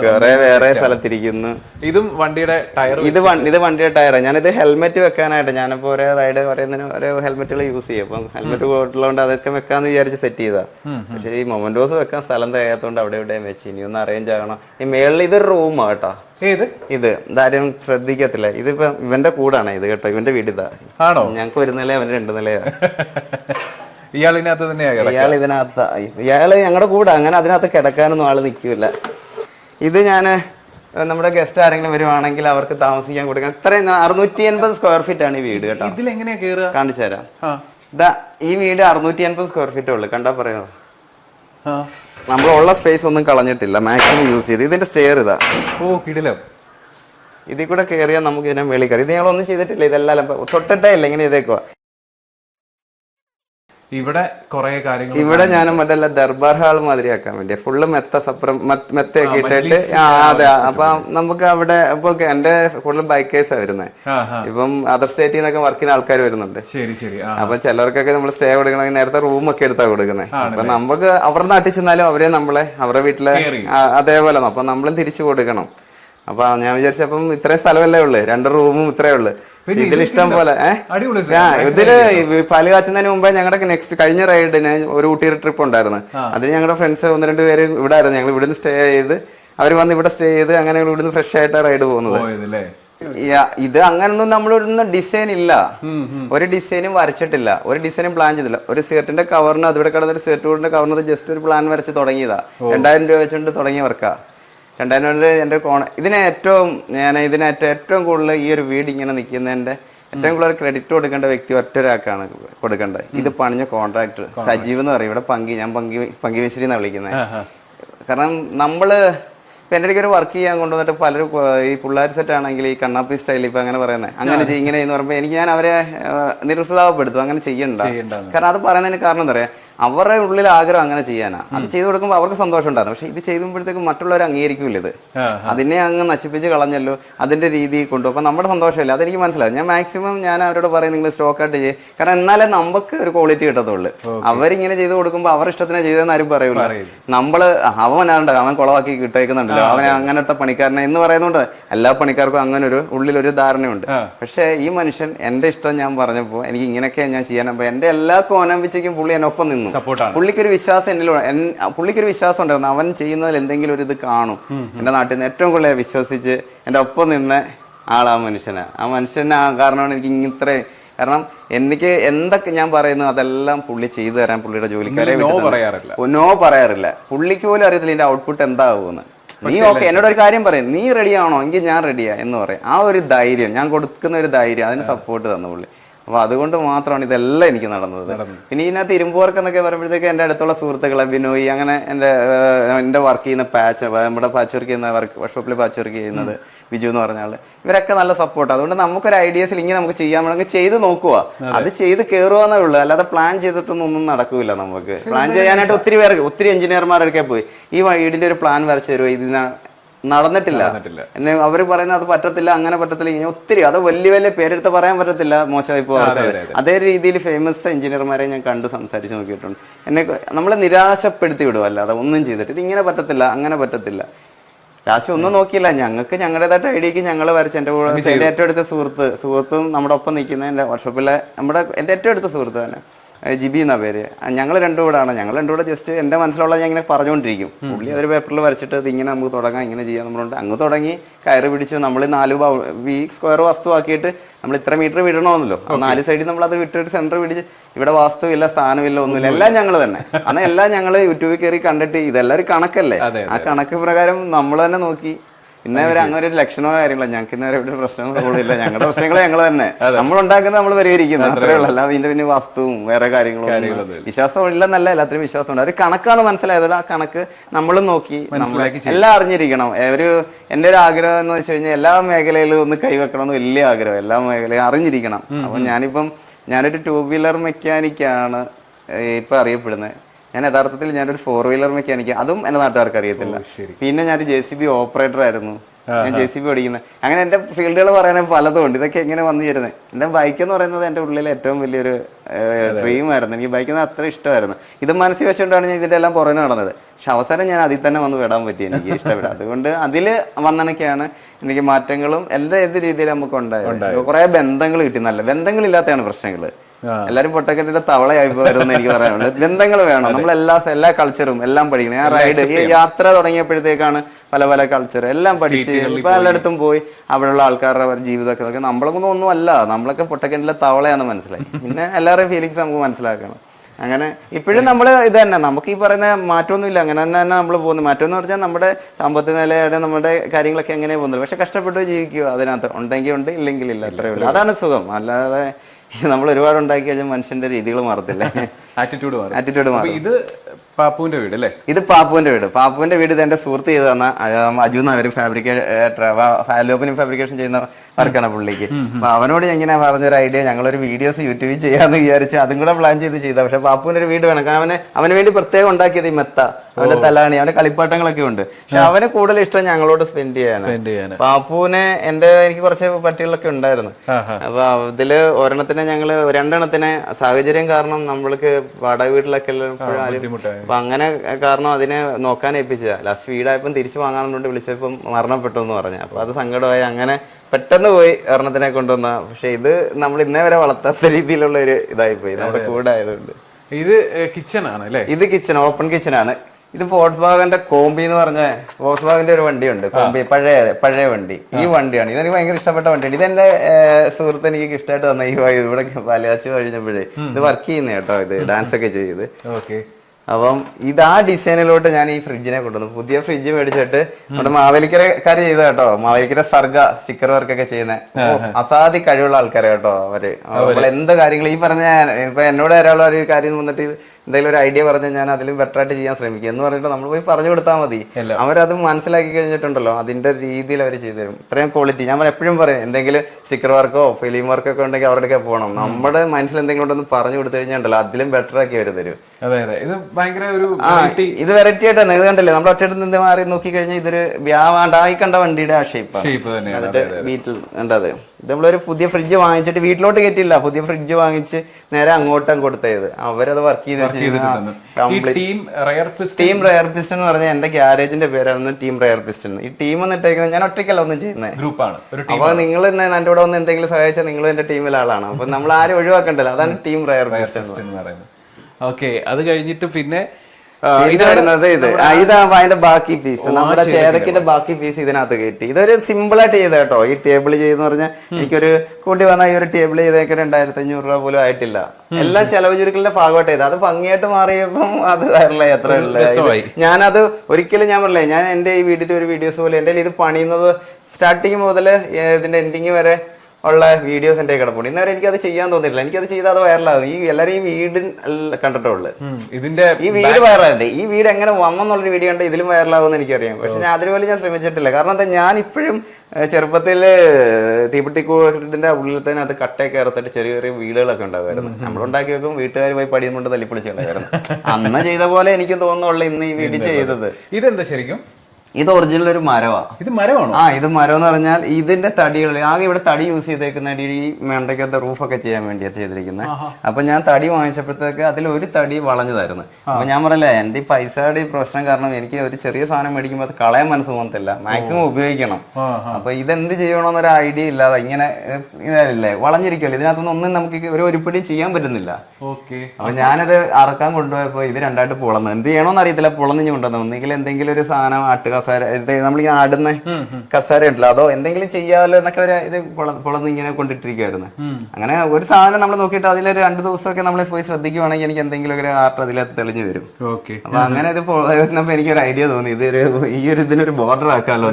കുറെ വേറെ സ്ഥലത്തിരിക്കുന്നു. ഇതും വണ്ടിയുടെ ടയർ ഇത് ഇത് വണ്ടിയുടെ ടയറാണ് ഞാനിത് ഹെൽമെറ്റ് വെക്കാനായിട്ട് ഞാനിപ്പോ ഒരേ റൈഡ് പറയുന്നതിന് ഓരോ ഹെൽമെറ്റുകൾ യൂസ് ചെയ്യും. അപ്പം ഹെൽമെറ്റ് പോയിട്ടുള്ളതുകൊണ്ട് അതൊക്കെ വെക്കാന്ന് വിചാരിച്ച് സെറ്റ് ചെയ്താ. പക്ഷേ ഈ മൊമെന്റോസ് വെക്കാൻ സ്ഥലം തികയാത്തോണ്ട് അവിടെ ഇവിടെയും വെച്ച് ഇനി ഒന്ന് അറേഞ്ച് ആകണം. ഈ മേളിൽ ഇതൊരു റൂമാ കേട്ടോ. ഏത്? ഇത് ഇതാരും ശ്രദ്ധിക്കത്തില്ല. ഇതിപ്പോ ഇവന്റെ കൂടാണ് ഇത് കേട്ടോ. ഇവന്റെ വീട് ഇതാ. ആണോ? ഞങ്ങൾക്ക് ഒരു നില അവന് രണ്ട് നിലയാ. ഇയാൾ ഇതിനകത്ത് തന്നെയാണ് ഇയാൾ ഇതിനകത്ത്. ഇയാൾ ഞങ്ങളുടെ കൂടെ അങ്ങനെ അതിനകത്ത് കിടക്കാനൊന്നും ആൾ നിൽക്കില്ല ഇത് ഞാൻ നമ്മുടെ ഗസ്റ്റ് ആരെങ്കിലും വരുവാണെങ്കിൽ അവർക്ക് താമസിക്കാൻ കൊടുക്കാം. ഇത്രയും അറുന്നൂറ്റി എൺപത് സ്ക്വയർ ഫീറ്റ് ആണ് ഈ വീട് കേട്ടോ. ഇതിലെങ്ങനെയാ എങ്ങനെയാ കാണിച്ചു തരാം ഈ വീട് അറുന്നൂറ്റി എൺപത് സ്ക്വയർ ഫീറ്റ് ഉള്ളു. കണ്ടാ പറയുമോ ആ. നമ്മളുള്ള സ്പേസ് ഒന്നും കളഞ്ഞിട്ടില്ല. മാക്സിമം യൂസ് ചെയ്ത്. ഇതിന്റെ സ്റ്റെയർ ഇതാ. ഓ കിടിലം. ഇതിൽ കൂടെ കയറിയാൽ നമുക്ക് ഇതിനെ വെളി കയറി ഇത് ഞങ്ങളൊന്നും ചെയ്തിട്ടില്ല. ഇതെല്ലാം തൊട്ടിട്ടേ ഇല്ല. ഇങ്ങനെ ഇതേക്കുവാ ഇവിടെ കുറെ കാര്യങ്ങൾ ഇവിടെ ഞാൻ മറ്റല്ല ദർബാർ ഹാൾ മാതിരി ആക്കാൻ വേണ്ടി. ഫുള്ള് മെത്ത സപ്രം മത്ത് മെത്തയൊക്കെ ഇട്ടിട്ട് ആ അതെ അപ്പൊ നമുക്ക് അവിടെ ഇപ്പൊ എന്റെ കൂടുതലും ബൈക്കേഴ്സാണ് വരുന്നത് ഇപ്പം അതർ സ്റ്റേറ്റിൽ നിന്നൊക്കെ വർക്കിന് ആൾക്കാർ വരുന്നുണ്ട്. ശരി ശരി. അപ്പൊ ചിലർക്കൊക്കെ നമ്മൾ സ്റ്റേ കൊടുക്കണമെങ്കിൽ നേരത്തെ റൂമൊക്കെ എടുത്താ കൊടുക്കുന്നത് അപ്പൊ നമുക്ക് അവരുടെ നാട്ടിൽ ചെന്നാലും അവരെ നമ്മളെ അവരുടെ വീട്ടിലെ അതേപോലെ. അപ്പൊ നമ്മളും തിരിച്ചു കൊടുക്കണം. അപ്പൊ ഞാൻ വിചാരിച്ചപ്പം ഇത്രയും സ്ഥലമല്ലേ ഉള്ളു. രണ്ട് റൂമും ഇത്രേ ഉള്ളു. ഇതിൽ ഇഷ്ടം പോലെ ഏഹ് ആ ഇതിൽ പാൽ കാച്ചുന്നതിന് മുമ്പേ ഞങ്ങളുടെ നെക്സ്റ്റ് കഴിഞ്ഞ റൈഡിന് ഒരു ഊട്ടി ട്രിപ്പ് ഉണ്ടായിരുന്നു. അതിന് ഞങ്ങളുടെ ഫ്രണ്ട്സ് ഒന്ന് രണ്ട് പേര് ഇവിടെ ആയിരുന്നു ഞങ്ങൾ ഇവിടുന്ന് സ്റ്റേ ചെയ്ത് അവർ വന്ന് ഇവിടെ സ്റ്റേ ചെയ്ത് അങ്ങനെ ഇവിടുന്ന് ഫ്രഷ് ആയിട്ട് റൈഡ് പോകുന്നത്. ഇത് അങ്ങനൊന്നും നമ്മളിവിടുന്ന് ഡിസൈൻ ഇല്ല. ഒരു ഡിസൈനും വരച്ചിട്ടില്ല. ഒരു ഡിസൈനും പ്ലാൻ ചെയ്തില്ല ഒരു സീർട്ടിന്റെ കവറിന് അതിവിടെ കിടന്ന ഒരു കൂടിന്റെ കവറിന് ജസ്റ്റ് ഒരു പ്ലാൻ വരച്ച് തുടങ്ങിയതാ. രണ്ടായിരം രൂപ വെച്ചുകൊണ്ട് തുടങ്ങിയ വർക്കാ രണ്ടായിരം രൂപ എന്റെ കോണ ഇതിന് ഏറ്റവും ഞാൻ ഇതിന് ഏറ്റവും കൂടുതൽ ഈ ഒരു വീട് ഇങ്ങനെ നിൽക്കുന്നതിന്റെ ഏറ്റവും കൂടുതൽ ക്രെഡിറ്റ് കൊടുക്കേണ്ട വ്യക്തി ഒറ്റ ഒരാൾക്കാണ് കൊടുക്കേണ്ടത് ഇത് പണിഞ്ഞ കോൺട്രാക്ടർ സജീവ് എന്ന് പറയും. ഇവിടെ പങ്കി ഞാൻ പങ്കി പങ്കി മിശ്രി എന്നാണ് വിളിക്കുന്നത്. കാരണം നമ്മൾ ഇപ്പൊ എന്റെ ഇടയ്ക്ക് ഒരു വർക്ക് ചെയ്യാൻ കൊണ്ടുവന്നിട്ട് പലരും ഈ പിള്ളേർ സെറ്റ് ആണെങ്കിൽ ഈ കണ്ണാപ്പി സ്റ്റൈൽ ഇപ്പൊ അങ്ങനെ പറയുന്നത് അങ്ങനെ ഇങ്ങനെ എന്ന് പറയുമ്പോൾ എനിക്ക് ഞാൻ അവരെ നിരുത്സാഹപ്പെടുത്തും. അങ്ങനെ ചെയ്യണ്ട. കാരണം അത് പറയുന്നതിന് കാരണം എന്താ പറയാ? അവരുടെ ഉള്ളിൽ ആഗ്രഹം അങ്ങനെ ചെയ്യാനാ. അത് ചെയ്തു കൊടുക്കുമ്പോൾ അവർക്ക് സന്തോഷം ഉണ്ടായിരുന്നു. പക്ഷെ ഇത് ചെയ്യുമ്പോഴത്തേക്കും മറ്റുള്ളവർ അംഗീകരിക്കില്ല ഇത്. അതിനെ അങ്ങ് നശിപ്പിച്ച് കളഞ്ഞല്ലോ അതിന്റെ രീതി കൊണ്ടു. അപ്പൊ നമ്മുടെ സന്തോഷമല്ല? അതെനിക്ക് മനസ്സിലായി. ഞാൻ മാക്സിമം ഞാൻ അവരോട് പറയും നിങ്ങൾ സ്റ്റോക്ക് ആയിട്ട് ചെയ്യേ. കാരണം എന്നാലേ നമുക്ക് ഒരു ക്വാളിറ്റി കിട്ടത്തുള്ളൂ. അവരിങ്ങനെ ചെയ്തു കൊടുക്കുമ്പോൾ അവർ ഇഷ്ടത്തിന് ചെയ്തെന്ന് ആരും പറയൂല. നമ്മൾ അവനാണ്ട് അവൻ കുളവാക്കി കിട്ടേക്കുന്നുണ്ടല്ലോ അവനെ അങ്ങനത്തെ പണിക്കാരനെ എന്ന് പറയുന്നുണ്ട് എല്ലാ പണിക്കാർക്കും അങ്ങനെ ഒരു ഉള്ളിലൊരു ധാരണയുണ്ട്. പക്ഷേ ഈ മനുഷ്യൻ എന്റെ ഇഷ്ടം ഞാൻ പറഞ്ഞപ്പോൾ എനിക്ക് ഇങ്ങനെയൊക്കെ ഞാൻ ചെയ്യാൻ. എന്റെ എല്ലാ കോനമ്പിച്ചയ്ക്കും പുള്ളി എന്നൊപ്പം നിന്നു. സപ്പോർട്ടാണ്. പുള്ളിക്കൊരു വിശ്വാസം എന്നിൽ പുള്ളിക്കൊരു വിശ്വാസം ഉണ്ടായിരുന്നു. അവൻ ചെയ്യുന്നതിൽ എന്തെങ്കിലും ഒരു ഇത് കാണും. എന്റെ നാട്ടിൽ നിന്ന് ഏറ്റവും കൂടുതൽ വിശ്വസിച്ച് എന്റെ ഒപ്പം നിന്ന ആളാ മനുഷ്യനാ. ആ മനുഷ്യനെ ആ കാരണമാണ് എനിക്ക് ഇങ്ങനെ കാരണം എനിക്ക് എന്തൊക്കെ ഞാൻ പറയുന്നു അതെല്ലാം പുള്ളി ചെയ്തു തരാൻ പുള്ളിയുടെ ജോലിക്കാരെ നോ പറയാറില്ല. നോ പറയാറില്ല. പുള്ളിക്ക് പോലും അറിയത്തില്ല ഇതിന്റെ ഔട്ട്പുട്ട് എന്താകുമെന്ന്. നീ ഓക്കെ എന്നോട് ഒരു കാര്യം പറയും. നീ റെഡിയാണോ എങ്കിൽ ഞാൻ റെഡിയാ എന്ന് പറയും. ആ ഒരു ധൈര്യം ഞാൻ കൊടുക്കുന്ന ഒരു ധൈര്യം അതിന് സപ്പോർട്ട് തന്നു പുള്ളി. അപ്പൊ അതുകൊണ്ട് മാത്രമാണ് ഇതെല്ലാം എനിക്ക് നടന്നത്. പിന്നെ ഇതിനകത്ത് ഇരുമ്പുവർക്ക് എന്നൊക്കെ പറയുമ്പോഴത്തേക്ക് എന്റെ അടുത്തുള്ള സുഹൃത്തുക്കളെ ബിനോയി അങ്ങനെ എന്റെ എന്റെ എന്റെ വർക്ക് ചെയ്യുന്ന പാച്ച് നമ്മുടെ പാച്ച് വർക്ക് ചെയ്യുന്ന വർക്ക് വർക്ക്ഷോപ്പിൽ പാച്ച് വർക്ക് ചെയ്യുന്നത് ബിജു എന്ന് പറഞ്ഞ ആൾ. ഇവരൊക്കെ നല്ല സപ്പോർട്ട് അതുകൊണ്ട് നമുക്കൊരു ഐഡിയസിൽ ഇങ്ങനെ നമുക്ക് ചെയ്യാൻ വേണമെങ്കിൽ ചെയ്ത് നോക്കുക. അത്. ചെയ്ത് കയറുകയെന്നേ ഉള്ളൂ. അല്ലാതെ പ്ലാൻ ചെയ്തിട്ടൊന്നും ഒന്നും നടക്കൂല നമുക്ക്. പ്ലാൻ ചെയ്യാനായിട്ട് ഒത്തിരി പേർക്ക് ഒത്തിരി എഞ്ചിനീയർമാരൊക്കെ പോയി. ഈ വീടിന്റെ ഒരു പ്ലാൻ വരച്ചു തരുമോ ഇതിന നടന്നിട്ടില്ല. എന്നെ അവർ പറയുന്നത് അത് പറ്റത്തില്ല അങ്ങനെ പറ്റത്തില്ല ഇങ്ങനെ ഒത്തിരി അത് വലിയ വലിയ പേരെടുത്ത് പറയാൻ പറ്റത്തില്ല മോശമായി പോകാതെ അതെ, അതെ. അതേ. രീതിയിൽ ഫേമസ് എഞ്ചിനീയർമാരെ ഞാൻ കണ്ട് സംസാരിച്ച് നോക്കിയിട്ടുണ്ട്. എന്നെ നമ്മളെ നിരാശപ്പെടുത്തി വിടും അല്ലാതെ ഒന്നും ചെയ്തിട്ട്. ഇത് ഇങ്ങനെ പറ്റത്തില്ല അങ്ങനെ പറ്റത്തില്ല. രാശി ഒന്നും നോക്കിയില്ല ഞങ്ങൾക്ക് ഞങ്ങളുടേതായിട്ട് ഐഡിയക്ക് ഞങ്ങൾ വരച്ച എന്റെ കൂടെ എന്റെ ഏറ്റവും അടുത്ത സുഹൃത്ത് സുഹൃത്തും നമ്മുടെ ഒപ്പം നിൽക്കുന്ന എന്റെ വർഷോപ്പിലെ നമ്മുടെ എന്റെ ഏറ്റവും അടുത്ത സുഹൃത്ത് തന്നെ. ജിബി എന്നാ പേര്. ഞങ്ങൾ രണ്ടുകൂടാണ് ഞങ്ങൾ രണ്ടുകൂടെ ജസ്റ്റ് എന്റെ മനസ്സിലുള്ള ഞാൻ ഇങ്ങനെ പറഞ്ഞുകൊണ്ടിരിക്കും. പുള്ളി അതൊരു പേപ്പറിൽ വരച്ചിട്ട് ഇത് ഇങ്ങനെ നമുക്ക് തുടങ്ങാം ഇങ്ങനെ ചെയ്യാം നമ്മളുണ്ട് അങ്ങ് തുടങ്ങി. കയറ് പിടിച്ച് നമ്മൾ നാല് വി സ്ക്വയർ വസ്തു ആക്കിയിട്ട് നമ്മൾ ഇത്ര മീറ്റർ വിടണമെന്നല്ലോ നാല് സൈഡിൽ നമ്മൾ അത് വിട്ടിട്ട് സെന്റർ പിടിച്ച് ഇവിടെ വാസ്തുവില്ല സ്ഥാനമില്ല ഒന്നുമില്ല. എല്ലാം ഞങ്ങൾ തന്നെ. അന്ന് എല്ലാം ഞങ്ങൾ യൂട്യൂബിൽ കയറി കണ്ടിട്ട് ഇതെല്ലാം ഒരു കണക്കല്ലേ? ആ കണക്ക് പ്രകാരം നമ്മൾ തന്നെ നോക്കി. ഇന്നേ വരെ അങ്ങനെ ഒരു ലക്ഷണമോ കാര്യങ്ങളോ ഞങ്ങൾക്ക് ഇന്നേവരെ ഒരു പ്രശ്നങ്ങളോ കൂടുതലില്ല. ഞങ്ങളുടെ പ്രശ്നങ്ങൾ ഞങ്ങൾ തന്നെ. നമ്മൾ ഉണ്ടാക്കുന്നത് നമ്മൾ പരിഹരിക്കുന്നു. അത്രേ ഉള്ളൂ. അല്ലാതെ ഇതിന്റെ പിന്നെ വസ്തുവും വേറെ കാര്യങ്ങളും. വിശ്വാസം ഇല്ലെന്നല്ല എല്ലാത്തിനും വിശ്വാസം ഉണ്ട് ഒരു കണക്കാണ് മനസ്സിലായത്. ആ കണക്ക് നമ്മൾ നോക്കി എല്ലാം അറിഞ്ഞിരിക്കണം. ഒരു എന്റെ ഒരു ആഗ്രഹം എന്ന് വെച്ച് കഴിഞ്ഞാൽ എല്ലാ മേഖലയിലും ഒന്ന് കൈവെക്കണം വലിയ ആഗ്രഹം. എല്ലാ മേഖലയും അറിഞ്ഞിരിക്കണം. അപ്പൊ ഞാനിപ്പം ഞാനൊരു ടൂ വീലർ മെക്കാനിക്കാണ് ഇപ്പൊ അറിയപ്പെടുന്നത്. ഞാൻ യഥാർത്ഥത്തിൽ ഞാനൊരു ഫോർ വീലർ മെക്കാനിക്ക് അതും എന്റെ നാട്ടുകാർക്ക് അറിയത്തില്ല. പിന്നെ ഞാനൊരു ജെ സി ബി ഓപ്പറേറ്റർ ആയിരുന്നു. ഞാൻ ജെ സി ബി ഓടിക്കുന്നത് അങ്ങനെ എന്റെ ഫീൽഡുകൾ പറയാൻ പലതും ഉണ്ട് ഇതൊക്കെ എങ്ങനെ വന്നു ചേരുന്നത്. എന്റെ ബൈക്ക് എന്ന് പറയുന്നത് എന്റെ ഉള്ളിലെ ഏറ്റവും വലിയൊരു ഡ്രീം ആയിരുന്നു. എനിക്ക് ബൈക്കിന് അത്ര ഇഷ്ടമായിരുന്നു. ഇത് മനസ്സിൽ വെച്ചുകൊണ്ടാണ് ഞാൻ ഇതിന്റെ എല്ലാം പുറമെ നടന്നത്. പക്ഷെ അവസാനം ഞാൻ അതിൽ തന്നെ വന്ന് വിടാൻ പറ്റി. എനിക്ക് ഇഷ്ടപ്പെടാം അതുകൊണ്ട് അതിൽ വന്നണക്കെയാണ് എനിക്ക് മാറ്റങ്ങളും എല്ലാ ഏത് രീതിയിൽ നമുക്ക് ഉണ്ടായത്. കുറെ ബന്ധങ്ങൾ കിട്ടി. നല്ല ബന്ധങ്ങളില്ലാത്തതാണ് പ്രശ്നങ്ങൾ ആ. എല്ലാരും പൊട്ടക്കെട്ടിന്റെ തവളയായി പോയിരുന്നു എനിക്ക് പറയാനുള്ളത് ബന്ധങ്ങൾ വേണം. നമ്മൾ എല്ലാ എല്ലാ കൾച്ചറും എല്ലാം പഠിക്കണം. ഞാൻ റൈഡ് ഈ യാത്ര തുടങ്ങിയപ്പോഴത്തേക്കാണ് പല പല കൾച്ചർ എല്ലാം പഠിച്ച് ഇപ്പൊ എല്ലായിടത്തും പോയി. അവിടെയുള്ള ആൾക്കാരുടെ ജീവിതമൊക്കെ നോക്കി. നമ്മളൊന്നും ഒന്നും അല്ല നമ്മളൊക്കെ പൊട്ടക്കെട്ടിലെ തവളയാന്ന് മനസ്സിലായി. പിന്നെ എല്ലാവരുടെയും ഫീലിങ്സ് നമുക്ക് മനസ്സിലാക്കണം. അങ്ങനെ ഇപ്പോഴും നമ്മൾ ഇത് തന്നെ. നമുക്ക് ഈ പറയുന്ന മാറ്റമൊന്നുമില്ല. അങ്ങനെ തന്നെ തന്നെ നമ്മൾ പോകുന്നത് മാറ്റം എന്ന് പറഞ്ഞാൽ നമ്മുടെ സാമ്പത്തിക നിലയുടെ നമ്മുടെ കാര്യങ്ങളൊക്കെ എങ്ങനെ പോകുന്നത്. പക്ഷെ കഷ്ടപ്പെട്ട് ജീവിക്കുക അതിനകത്ത്. ഉണ്ടെങ്കിൽ ഉണ്ട് ഇല്ലെങ്കിൽ ഇല്ല. അത്രയേ ഉള്ളൂ. അതാണ് സുഖം. അല്ലാതെ നമ്മൾ ഒരുപാട് ഉണ്ടാക്കി കഴിഞ്ഞാൽ മനുഷ്യന്റെ രീതികൾ മാറത്തില്ലേ? ആറ്റിറ്റ്യൂഡ് മാറും. ആറ്റിറ്റ്യൂഡ് അപ്പൊ മാറും. ഇത് പാപ്പുവിന്റെ വീട് അല്ലേ? ഇത് പാപ്പുവിന്റെ വീട്. പാപ്പുവിന്റെ വീട് ഇത് എന്റെ സുഹൃത്ത് ചെയ്ത് തന്ന അജു അജു എന്നവര് ഫാബ്രിക്കേറ്റ് ഫാലോപ്പിനും ഫാബ്രിക്കേഷൻ ചെയ്യുന്ന വർക്കാണ് പുള്ളിക്ക്. അപ്പൊ അവനോട് ഇങ്ങനെ പറഞ്ഞൊരു ഐഡിയ ഞങ്ങളൊരു വീഡിയോസ് യൂട്യൂബിൽ ചെയ്യാന്ന് വിചാരിച്ച് അതും കൂടെ പ്ലാൻ ചെയ്ത് ചെയ്ത. പക്ഷെ പാപ്പുവിന്റെ ഒരു വീട് വേണം. കാരണം അവന് അവന് വേണ്ടി പ്രത്യേകം ഉണ്ടാക്കിയത് ഈ മെത്ത അവന്റെ തലാണി അവന്റെ കളിപ്പാട്ടങ്ങളൊക്കെ ഉണ്ട്. പക്ഷെ അവന് കൂടുതൽ ഇഷ്ടം ഞങ്ങളോട് സ്പെൻഡ് ചെയ്യാനാണ്. സ്പെൻഡ് ചെയ്യാൻ പാപ്പുവിനെ എന്റെ എനിക്ക് കുറച്ച് പട്ടികളൊക്കെ ഉണ്ടായിരുന്നു. അപ്പൊ ഇതിൽ ഒരെണ്ണത്തിനെ ഞങ്ങൾ രണ്ടെണ്ണത്തിനെ സാഹചര്യം കാരണം നമ്മൾക്ക് വാടക വീട്ടിലൊക്കെ അപ്പൊ അങ്ങനെ കാരണം അതിനെ നോക്കാൻ ഏൽപ്പിച്ചതാ. ലാസ്റ്റ് വീടായപ്പം തിരിച്ചു വാങ്ങാൻ വിളിച്ചപ്പം മരണപ്പെട്ടു എന്ന് പറഞ്ഞു. അപ്പൊ അത് സങ്കടമായി. അങ്ങനെ പെട്ടെന്ന് പോയി ഒരെണ്ണത്തിനെ കൊണ്ടുവന്ന. പക്ഷെ ഇത് നമ്മൾ ഇന്നേ വരെ വളർത്താത്ത രീതിയിലുള്ള ഒരു ഇതായി പോയി നമ്മുടെ കൂടെ ആയതുകൊണ്ട് ഇത് കിച്ചൺ ആണ് അല്ലേ? ഇത് കിച്ചൺ ഓപ്പൺ കിച്ചൺ ആണ്. ഇത് ഫോർട്സ് വാഗന്റെ കോമ്പി എന്ന് പറഞ്ഞ ഫോർട്സ് വാഗന്റെ ഒരു വണ്ടിയുണ്ട്. കോമ്പി പഴയ പഴയ വണ്ടി. ഈ വണ്ടിയാണ്. ഇതെനിക്ക് ഭയങ്കര ഇഷ്ടപ്പെട്ട വണ്ടിയാണ്. ഇത് എന്റെ സുഹൃത്ത് എനിക്ക് ഗിഫ്റ്റായിട്ട് തന്ന ഈ ഇവിടെ പാലാച്ചി കഴിഞ്ഞപ്പോഴേ ഇത് വർക്ക് ചെയ്യുന്ന കേട്ടോ ഇത് ഡാൻസ് ഒക്കെ ചെയ്ത്. അപ്പം ഇത് ആ ഡിസൈനിലോട്ട് ഞാൻ ഈ ഫ്രിഡ്ജിനെ കൊണ്ടുവന്നു. പുതിയ ഫ്രിഡ്ജ് മേടിച്ചിട്ട് നമ്മുടെ മാവേലിക്കരക്കാര് ചെയ്ത കേട്ടോ. മാവേലിക്കര സർഗ സ്റ്റിക്കർ വർക്കൊക്കെ ചെയ്യുന്ന. അസാധി കഴിവുള്ള ആൾക്കാരെ കേട്ടോ അവർ. എന്ത് കാര്യങ്ങൾ ഈ പറഞ്ഞ ഇപ്പൊ എന്നോട് ഒരാൾ ഒരു കാര്യം വന്നിട്ട് എന്തെങ്കിലും ഒരു ഐഡിയ പറഞ്ഞാൽ ഞാൻ അതിലും ബെറ്റർ ആയിട്ട് ചെയ്യാൻ ശ്രമിക്കും. എന്ന് പറഞ്ഞിട്ട് നമ്മൾ പോയി പറഞ്ഞു കൊടുത്താൽ മതി. അവരത് മനസ്സിലാക്കി കഴിഞ്ഞിട്ടുണ്ടല്ലോ. അതിന്റെ രീതിയിൽ അവർ ചെയ്തു തരും. ഇത്രയും ക്വാളിറ്റി ഞാൻ എപ്പോഴും പറയും എന്തെങ്കിലും സ്റ്റിക്കർ വർക്കോ ഫിലിം വർക്കോ ഒക്കെ ഉണ്ടെങ്കിൽ അവരുടെയൊക്കെ പോകണം. നമ്മുടെ മനസ്സിൽ എന്തെങ്കിലും ഉണ്ടെന്ന് പറഞ്ഞു കൊടുത്തു കഴിഞ്ഞാൽ അതിലും ബെറ്റർ ആക്കി അവർ തരും. അതെ അതെ. ഇത് ഭയങ്കര ഒരു ഇത് വെറൈറ്റി ആയിട്ടാണ്. ഇത് കണ്ടല്ലേ? നമ്മൾ ഒറ്റ നിന്ന് മാറി നോക്കി കഴിഞ്ഞാൽ ഇതൊരു വ്യാവാണ്ടായി കണ്ട വണ്ടിയുടെ ആ ഷേപ്പ് വീട്ടിൽ ഉണ്ടത് ഇത് നമ്മളൊരു പുതിയ ഫ്രിഡ്ജ് വാങ്ങിച്ചിട്ട് വീട്ടിലോട്ട് കയറ്റില്ല പുതിയ ഫ്രിഡ്ജ് വാങ്ങിച്ച് നേരെ അങ്ങോട്ടും കൊടുത്തത്. അവരത് വർക്ക് ചെയ്ത് ഈ team rare piston team rare piston എന്ന് പറഞ്ഞാൽ എന്റെ ഗ്യാരേജിന്റെ പേരാണ് ടീം റയർ പിസ്റ്റൺ ഈ ടീം എന്നിട്ടേക്കുന്നത് ഞാൻ ഒറ്റയ്ക്കല്ല ഒന്നും ചെയ്യുന്നത് ഗ്രൂപ്പാണ്. അപ്പൊ നിങ്ങൾ എന്റെ കൂടെ ഒന്ന് എന്തെങ്കിലും സഹായിച്ചാൽ നിങ്ങൾ എന്റെ ടീമിലെ ആളാണ്. അപ്പൊ നമ്മൾ ആരും ഒഴിവാക്കണ്ടല്ലോ. അതാണ് ടീം റയർ പിസ്റ്റൺ എന്ന് പറയുന്നത്. ഓക്കെ അത് കഴിഞ്ഞിട്ട് പിന്നെ ഇത് വരുന്നത് അതിന്റെ ബാക്കി പീസ് നമ്മുടെ ചേതക്കിന്റെ ബാക്കി പീസ് ഇതിനകത്ത് കയറ്റി ഇതൊരു സിമ്പിൾ ആയിട്ട് ചെയ്ത കേട്ടോ. ഈ ടേബിൾ ചെയ്തെന്ന് പറഞ്ഞാൽ എനിക്കൊരു കൂട്ടി വന്നാൽ ഈ ഒരു ടേബിൾ ചെയ്തേക്ക് രണ്ടായിരത്തി അഞ്ഞൂറ് രൂപ പോലും ആയിട്ടില്ല. എല്ലാം ചെലവ് ചുരുക്കലിന്റെ ഭാഗമായിട്ട് ചെയ്ത് അത് ഭംഗിയായിട്ട് മാറിയപ്പം അത് വരലേ എത്ര. ഞാനത് ഒരിക്കലും ഞാൻ പറഞ്ഞില്ലേ ഞാൻ എന്റെ ഈ വീട്ടിൽ ഒരു വീഡിയോസ് പോലെ എന്റെ ഇത് പണിയുന്നത് സ്റ്റാർട്ടിങ് മുതൽ ഇതിന്റെ എൻഡിങ് വരെ ഉള്ള വീഡിയോസ് എന്റെ കിടപ്പുണ്ട്. ഇന്നവരെ എനിക്കത് ചെയ്യാൻ തോന്നിയിട്ടില്ല. എനിക്കത് ചെയ്താൽ അത് വൈറലാകും ഈ എല്ലാരെയും വീട് കണ്ടിട്ടുള്ളു ഇതിന്റെ ഈ വീട് വൈറലുണ്ട് ഈ വീട് എങ്ങനെ വന്നെന്നുള്ളൊരു വീഡിയോ ഉണ്ട് ഇതിലും വൈറലാകുമെന്ന് എനിക്കറിയാം. പക്ഷെ ഞാൻ അതിനുപോലെ ഞാൻ ശ്രമിച്ചിട്ടില്ല. കാരണം എന്താ ഞാൻ ഇപ്പോഴും ചെറുപ്പത്തിൽ തീപ്പെട്ടിക്കൂടത്തിന്റെ ഉള്ളിൽ തന്നെ അത് കട്ടയൊക്കെ ഇറത്തിട്ട് ചെറിയ ചെറിയ വീടുകളൊക്കെ ഉണ്ടാകുമായിരുന്നു നമ്മളുണ്ടാക്കി വെക്കും വീട്ടുകാർ പോയി പടിയും കൊണ്ട് തല്ലിപ്പൊളിച്ചുണ്ടായിരുന്നു അന്ന് ചെയ്ത പോലെ എനിക്ക് തോന്നുന്നുള്ളു ഇന്ന് ഈ വീട് ചെയ്തത്. ഇതെന്താ ശരിക്കും? ഇത് ഒറിജിനൽ ഒരു മരവാണ് ഇത് മരമാണോ ആ ഇത് മരം എന്ന് പറഞ്ഞാൽ ഇതിന്റെ തടികൾ ആകെ ഇവിടെ തടി യൂസ് ചെയ്തേക്കുന്ന ഈ മേണ്ടക്കത്തെ റൂഫൊക്കെ ചെയ്യാൻ വേണ്ടിയാണ് ചെയ്തിരിക്കുന്നത് അപ്പൊ ഞാൻ തടി വാങ്ങിച്ചപ്പോഴത്തേക്ക് അതിൽ ഒരു തടി വളഞ്ഞതായിരുന്നു. അപ്പൊ ഞാൻ പറയല്ലേ എന്റെ ഈ പൈസയുടെ ഈ പ്രശ്നം കാരണം എനിക്ക് ഒരു ചെറിയ സാധനം മേടിക്കുമ്പോൾ അത് കളയാൻ മനസ്സ് തോന്നത്തില്ല. മാക്സിമം ഉപയോഗിക്കണം. അപ്പൊ ഇതെന്ത് ചെയ്യണമെന്നൊരു ഐഡിയ ഇല്ലാതെ ഇങ്ങനെ ഇതല്ലേ വളഞ്ഞിരിക്കല്ലോ ഇതിനകത്തൊന്നും ഒന്നും നമുക്ക് ഒരു ഒരുപടി ചെയ്യാൻ പറ്റുന്നില്ല. ഓക്കെ. അപ്പൊ ഞാനത് അറക്കാൻ കൊണ്ടുപോയപ്പോ ഇത് രണ്ടായിട്ട് പുളന്ന്. എന്ത് ചെയ്യണമെന്ന് അറിയത്തില്ല കൊണ്ടുവന്നു. ഒന്നെങ്കിൽ എന്തെങ്കിലും ഒരു സാധനം ആട്ട് കസാര ഇത് ഈ ആടുന്ന കസേര ഉണ്ടല്ലോ അതോ എന്തെങ്കിലും ചെയ്യാമല്ലോ എന്നൊക്കെ ഒരു ഇത് പൊള- പൊളന്ന് ഇങ്ങനെ കൊണ്ടിട്ടിരിക്കുവായിരുന്നു. അങ്ങനെ ഒരു സാധനം നമ്മൾ നോക്കിയിട്ട് അതിലൊരു രണ്ട് ദിവസമൊക്കെ നമ്മൾ പോയി ശ്രദ്ധിക്കുവാണെങ്കിൽ എനിക്ക് എന്തെങ്കിലും ഒരു ആർട്ട് അതിലകത്ത് തെളിഞ്ഞു വരും. അപ്പൊ അങ്ങനെ ഇത് എനിക്ക് ഒരു ഐഡിയ തോന്നി. ഇതൊരു ഈ ഒരു ഇതിനൊരു ബോർഡർ ആക്കാമല്ലോ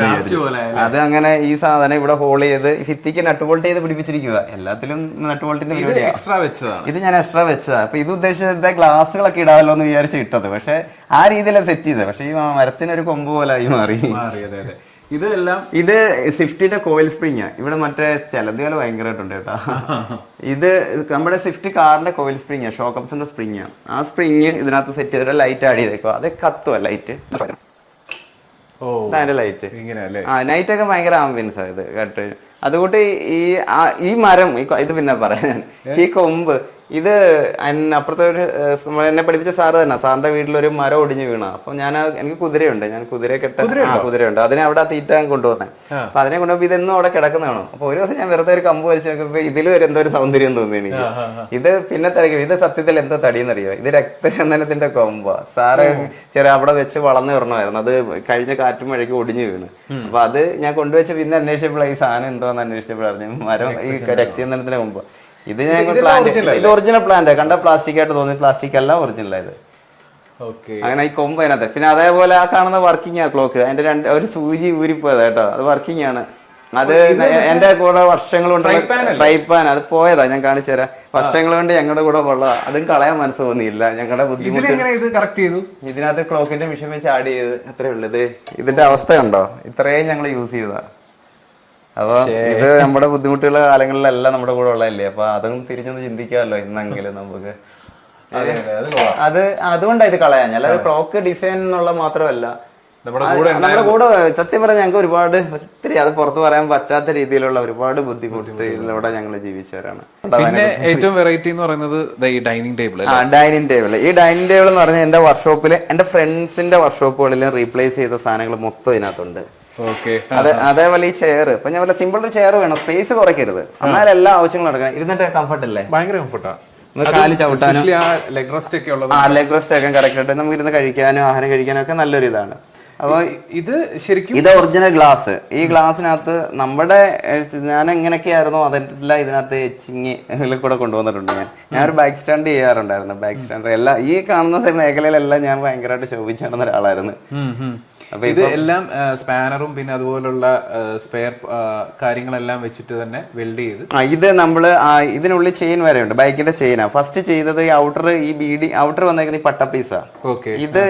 അത് അങ്ങനെ ഈ സാധനം ഇവിടെ ഹോൾ ചെയ്ത് ഫിത്തിക്ക് നട്ട് ബോൾട്ട് ചെയ്ത് പിടിപ്പിച്ചിരിക്കുക എല്ലാത്തിലും നട്ട് ബോൾട്ടിന്റെ പരിപാടിയാണ് വെച്ചതാണ്. ഇത് ഞാൻ എക്സ്ട്രാ വെച്ചതാ. അപ്പൊ ഇത് ഉദ്ദേശിച്ചത് ഗ്ലാസ്സുകളൊക്കെ ഇടാമല്ലോ എന്ന് വിചാരിച്ച് ഇട്ടത്. പക്ഷെ ആ രീതിയിലാണ് സെറ്റ് ചെയ്തത്. പക്ഷെ ഈ മരത്തിനൊരു കൊമ്പ് പോലെ ആയി മാറി. മാറി. അതെ അതെ. ഇതെല്ലാം ഇത് സ്വിഫ്റ്റിന്റെ കോയിൽ സ്പ്രിങ് ഇവിടെ മറ്റേ ചിലതുകൾ ഭയങ്കരമായിട്ടുണ്ട് കേട്ടോ. ഇത് നമ്മുടെ സ്വിഫ്റ്റ് കാറിന്റെ കോയിൽ സ്പ്രിങ് ഷോക്കപ്സിന്റെ സ്പ്രിങ് ആ. സ്പ്രിങ് ഇതിനകത്ത് സെറ്റ് ചെയ്തിട്ട് ലൈറ്റ് ആഡ് ചെയ്തേക്കോ അത് കത്തുക ലൈറ്റ് അതിന്റെ ലൈറ്റ് ആ നൈറ്റ് ഒക്കെ ഭയങ്കര ആംബിയൻസ് ആ ഇത് കേട്ടോ. അതുകൊണ്ട് ഈ ഈ മരം ഇത് പിന്നെ പറയാൻ ഈ കൊമ്പ് ഇത് അപ്പുറത്തെ ഒരു എന്നെ പഠിപ്പിച്ച സാറ് തന്നെ. സാറിന്റെ വീട്ടിലൊരു മരം ഒടിഞ്ഞു വീണ. അപ്പൊ ഞാൻ എനിക്ക് കുതിരയുണ്ട്. ഞാൻ കുതിര കെട്ട കുതിരയുണ്ട്? അതിനെ അവിടെ തീറ്റാൻ കൊണ്ടുവന്നെ. അപ്പൊ അതിനെ കൊണ്ടുപോയി ഇതെന്നും അവിടെ കിടക്കുന്നതാണ് അപ്പൊ ഒരു ദിവസം ഞാൻ വെറുതെ ഒരു കമ്പ് വലിച്ചു നോക്കിയപ്പോ ഇതിൽ ഒരു എന്തോ ഒരു സൗന്ദര്യം തോന്നി എനിക്ക്. ഇത് പിന്നെ തിരക്കും ഇത് സത്യത്തിൽ എന്തോ തടിയെന്നറിയോ? ഇത് രക്തചന്ദനത്തിന്റെ കൊമ്പ. സാറ് ചെറിയ അവിടെ വെച്ച് വളർന്നു വരണമായിരുന്നു. അത് കഴിഞ്ഞ കാറ്റും മഴയ്ക്ക് ഒടിഞ്ഞു വീണ്. അപ്പൊ അത് ഞാൻ കൊണ്ടുവച്ച് പിന്നെ അന്വേഷിച്ചപ്പോൾ ഈ സാധനം എന്തോന്ന് അന്വേഷിച്ചപ്പോഴാണ് മരം ഈ രക്തചന്ദനത്തിന്റെ കൊമ്പ്. ഇത് പ്ലാന്റ് ഇത് ഒറിജിനൽ പ്ലാന്റ് കണ്ട പ്ലാസ്റ്റിക് ആയിട്ട് തോന്നി പ്ലാസ്റ്റിക് അല്ല ഒറിജിനൽ ആയത് ഓക്കെ അങ്ങനെ ഈ കൊമ്പ് അതിനകത്ത്. പിന്നെ അതേപോലെ ആ കാണുന്ന വർക്കിംഗ് ആ ക്ലോക്ക് അതിന്റെ രണ്ട് ഒരു സൂചി ഊരിപ്പോയത് കേട്ടോ. അത് വർക്കിംഗ് ആണ്. അത് എന്റെ കൂടെ വർഷങ്ങൾ കൊണ്ട് ട്രൈപ്പാൻ അത് പോയതാ. ഞാൻ കാണിച്ചു തരാം. വർഷങ്ങൾ കൊണ്ട് ഞങ്ങളുടെ കൂടെ ഉള്ളതാ. അതും കളയാൻ മനസ്സ് തോന്നിയില്ല. ഞങ്ങളുടെ ബുദ്ധിമുട്ട്. ഇതിനകത്ത് ക്ലോക്കിന്റെ മിഷൻ വെച്ച് ആഡ് ചെയ്ത്. അത്രേ ഉള്ളത് ഇതിന്റെ അവസ്ഥ കണ്ടോ? ഇത്രയും ഞങ്ങൾ യൂസ് ചെയ്തതാ. അപ്പൊ ഇത് നമ്മുടെ ബുദ്ധിമുട്ടുള്ള കാലങ്ങളിലെല്ലാം നമ്മുടെ കൂടെ ഉള്ളതല്ലേ? അപ്പൊ അതും തിരിച്ചൊന്ന് ചിന്തിക്കാമല്ലോ ഇന്നെങ്കിലും നമുക്ക്. അതെ അതുകൊണ്ടാണ് ഇത് കളയാൻ അല്ലാതെ ക്ലോക്ക് ഡിസൈൻ എന്നുള്ള മാത്രമല്ല. നമ്മുടെ കൂടെ സത്യം പറഞ്ഞ ഞങ്ങൾക്ക് ഒരുപാട് ഒത്തിരി അത് പുറത്തു പറയാൻ പറ്റാത്ത രീതിയിലുള്ള ഒരുപാട് ബുദ്ധിമുട്ടിലൂടെ ഞങ്ങൾ ജീവിച്ചവരാണ്. പിന്നെ ഏറ്റവും വെറൈറ്റി എന്ന് പറയുന്നത് ഈ ഡൈനിങ് ടേബിൾ ആ ഡൈനിങ് ടേബിൾ ഈ ഡൈനിങ് ടേബിൾ എന്ന് പറഞ്ഞാൽ എന്റെ വർക്ക്ഷോപ്പിലെ എന്റെ ഫ്രണ്ട്സിന്റെ വർക്ക്ഷോപ്പുകളിൽ റീപ്ലേസ് ചെയ്ത സാധനങ്ങൾ മൊത്തം ഇതിനകത്തുണ്ട്. അതെ അതേപോലെ ഈ ചെയർ ഇപ്പൊ ഞാൻ പറഞ്ഞ സിമ്പിൾ ഒരു ചെയർ വേണം. സ്പേസ് കുറയ്ക്കരുത്. എന്നാൽ എല്ലാ ആവശ്യങ്ങളും നടക്കണം. ഇരുന്നിട്ട് കംഫർട്ട് അല്ലേ ഭയങ്കര കംഫർട്ടാണ് കാൽ ചവിട്ടാനും? ലെഗ് റെസ്റ്റ് ഒക്കെ ഉള്ളത് ആ ലെഗ് റെസ്റ്റ് ഒക്കെ കറക്റ്റ് ആയിട്ട് നമുക്ക് ഇരുന്ന് കഴിക്കാനും ആഹാരം കഴിക്കാനും ഒക്കെ നല്ലൊരു ഇതാണ്. അപ്പൊ ഇത് ശരിക്കും ഇത് ഒറിജിനൽ ഗ്ലാസ് ഈ ഗ്ലാസ്സിനകത്ത് നമ്മുടെ ഞാൻ എങ്ങനെയൊക്കെയായിരുന്നു അതെല്ലാം ഇതിനകത്ത് എച്ചിങ് കൂടെ കൊണ്ടുവന്നിട്ടുണ്ട് ഞാൻ. ഒരു ബാക്ക് സ്റ്റാൻഡ് ചെയ്യാറുണ്ടായിരുന്നു. ബാക്ക് സ്റ്റാൻഡ് എല്ലാ ഈ കാണുന്ന മേഖലയിലെല്ലാം ഞാൻ ഭയങ്കരമായിട്ട് ശോഭിച്ചു നടന്ന ഒരാളായിരുന്നു. ഇത് എല്ലാം സ്പാനറും പിന്നെ അതുപോലുള്ള സ്പെയർ കാര്യങ്ങളെല്ലാം വെച്ചിട്ട് തന്നെ വെൽഡ് ചെയ്ത് ഇത് നമ്മൾ ഇതിനുള്ളിൽ ചെയിൻ വരെ ഉണ്ട് ബൈക്കിന്റെ ചെയിനാ ഫസ്റ്റ് ചെയ്തത് ഈ ഔട്ടർ ഈ ബീഡി ഔട്ടർ വന്നേക്കുന്ന ഈ പട്ട പീസാ ഓക്കെ. ഇത്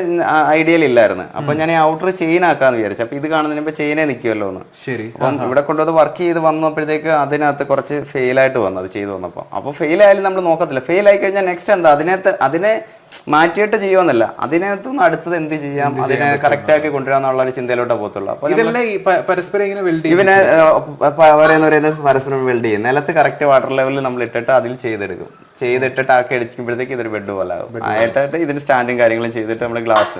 ഐഡിയൽ ഇല്ലായിരുന്നു. അപ്പൊ ഞാൻ ഈ ഔട്ടർ ചെയിൻ ആക്കാന്ന് വിചാരിച്ചു. അപ്പൊ ഇത് കാണുന്നതിന് മുമ്പ് ചെയിനെ നിൽക്കുമല്ലോ എന്ന്. ശരി. അപ്പം ഇവിടെ കൊണ്ടുവന്ന് വർക്ക് ചെയ്ത് വന്നപ്പോഴത്തേക്ക് അതിനകത്ത് കുറച്ച് ഫെയിൽ ആയിട്ട് വന്നു അത് ചെയ്തു വന്നപ്പോൾ അപ്പോൾ ഫെയിൽ ആയാലും നമ്മൾ നോക്കത്തില്ല. ഫെയിൽ ആയി കഴിഞ്ഞാൽ നെക്സ്റ്റ് എന്താ? അതിനകത്ത് അതിനെ മാറ്റിയിട്ട് ചെയ്യുമെന്നല്ല. അതിനകത്തുനിന്ന് അടുത്തത് എന്ത് ചെയ്യാം? അതിനെ കറക്റ്റ് ആക്കി കൊണ്ടുവരാന്നുള്ള ഒരു ചിന്തയിലോട്ട് പോകത്തുള്ളൂ. അപ്പൊ ഇതെല്ലാം ഈ പ- പരസ്പരം ഇങ്ങനെ വെൽഡ് ഇവനെ പറയുന്ന പറയുന്നത് പരസ്പരം വെൽഡ് ചെയ്യും നിലത്ത് കറക്റ്റ് വാട്ടർ ലെവലിൽ നമ്മൾ ഇട്ടിട്ട് അതിൽ ചെയ്തെടുക്കും. ചെയ്തിട്ടിട്ട് ആക്കി അടിക്കുമ്പോഴത്തേക്ക് ഇതൊരു ബെഡ് പോലെ ആകും ആയിട്ടായിട്ട് ഇതിന് സ്റ്റാൻഡും കാര്യങ്ങളും ചെയ്തിട്ട് നമ്മൾ ഗ്ലാസ്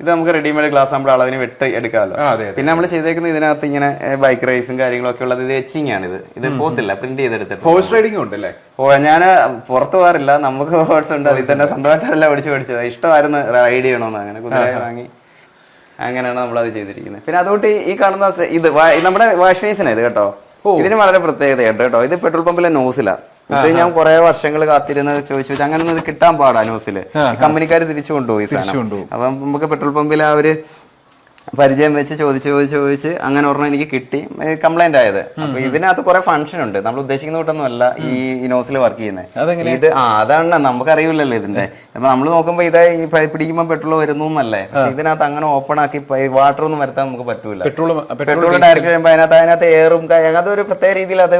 ഇത് നമുക്ക് റെഡിമെയ്ഡ് ഗ്ലാസ് നമ്മുടെ അളവിന് വെട്ട് എടുക്കാമല്ലോ. പിന്നെ നമ്മൾ ചെയ്തേക്കുന്ന ഇതിനകത്ത് ഇങ്ങനെ ബൈക്ക് റേസും കാര്യങ്ങളൊക്കെ ഉള്ളത് ഇത് എച്ചിങ് ആണ് ഇത് ഇത് പോത്തില്ല പ്രിന്റ് ചെയ്തെടുത്തിട്ട് ഹോഴ്സ് റൈഡിംഗ് ഉണ്ടല്ലേ? ഓ ഞാൻ പുറത്ത് പോകാറില്ല. നമുക്ക് ഹോഴ്സ് ഉണ്ട്. അതിൽ തന്നെ സ്വന്തമായിട്ടല്ല പഠിച്ചു പഠിച്ചത് ഇഷ്ടമായിരുന്നു റൈഡ് ചെയ്യണമെന്ന് അങ്ങനെ കുതിര വാങ്ങി അങ്ങനെയാണ് നമ്മൾ അത് ചെയ്തിരിക്കുന്നത്. പിന്നെ അതുകൊണ്ട് ഈ- കാണുന്ന ഇത് നമ്മുടെ വാഷ് ബേസിനാണ് ഇത് കേട്ടോ? ഇതിന് വളരെ പ്രത്യേകതയുണ്ട് കേട്ടോ. ഇത് പെട്രോൾ പമ്പിലെ നോസിലാ ഇത് ഞാൻ കുറെ വർഷങ്ങൾ കാത്തിരുന്ന് ചോദിച്ചു ചോദിച്ചു അങ്ങനെ കിട്ടാൻ പാടാ ന്യൂസിൽ? കമ്പനിക്കാർ തിരിച്ചു കൊണ്ടുപോയി സാധനം. കൊണ്ടുപോകും. നമുക്ക് പെട്രോൾ പമ്പിൽ ആ ഒരു പരിചയം വെച്ച് ചോദിച്ച് ചോദിച്ച് ചോദിച്ച് അങ്ങനെ ഒരെണ്ണം എനിക്ക് കിട്ടി കംപ്ലൈന്റ് ആയത്. അപ്പൊ ഇതിനകത്ത് കുറെ ഫംഗ്ഷൻ ഉണ്ട്. നമ്മൾ ഉദ്ദേശിക്കുന്ന കൂട്ടൊന്നും അല്ല ഈ ഇനോസിൽ വർക്ക് ചെയ്യുന്നത് ഇത് ആ അതാണ് നമുക്കറിയില്ലല്ലോ ഇതിന്റെ. അപ്പൊ നമ്മൾ നോക്കുമ്പോ ഇതായി പിടിക്കുമ്പോൾ പെട്രോൾ വരുന്നു എന്നല്ലേ. ഇതിനകത്ത് അങ്ങനെ ഓപ്പൺ ആക്കി വാട്ടർ ഒന്നും വരുത്താൻ നമുക്ക് പറ്റൂല. പെട്രോൾ പെട്രോൾ ഡയറക്റ്റ് ചെയ്യുമ്പോൾ അതിനകത്ത് അതിനകത്ത് എയറും അതൊരു പ്രത്യേക രീതിയിൽ അത്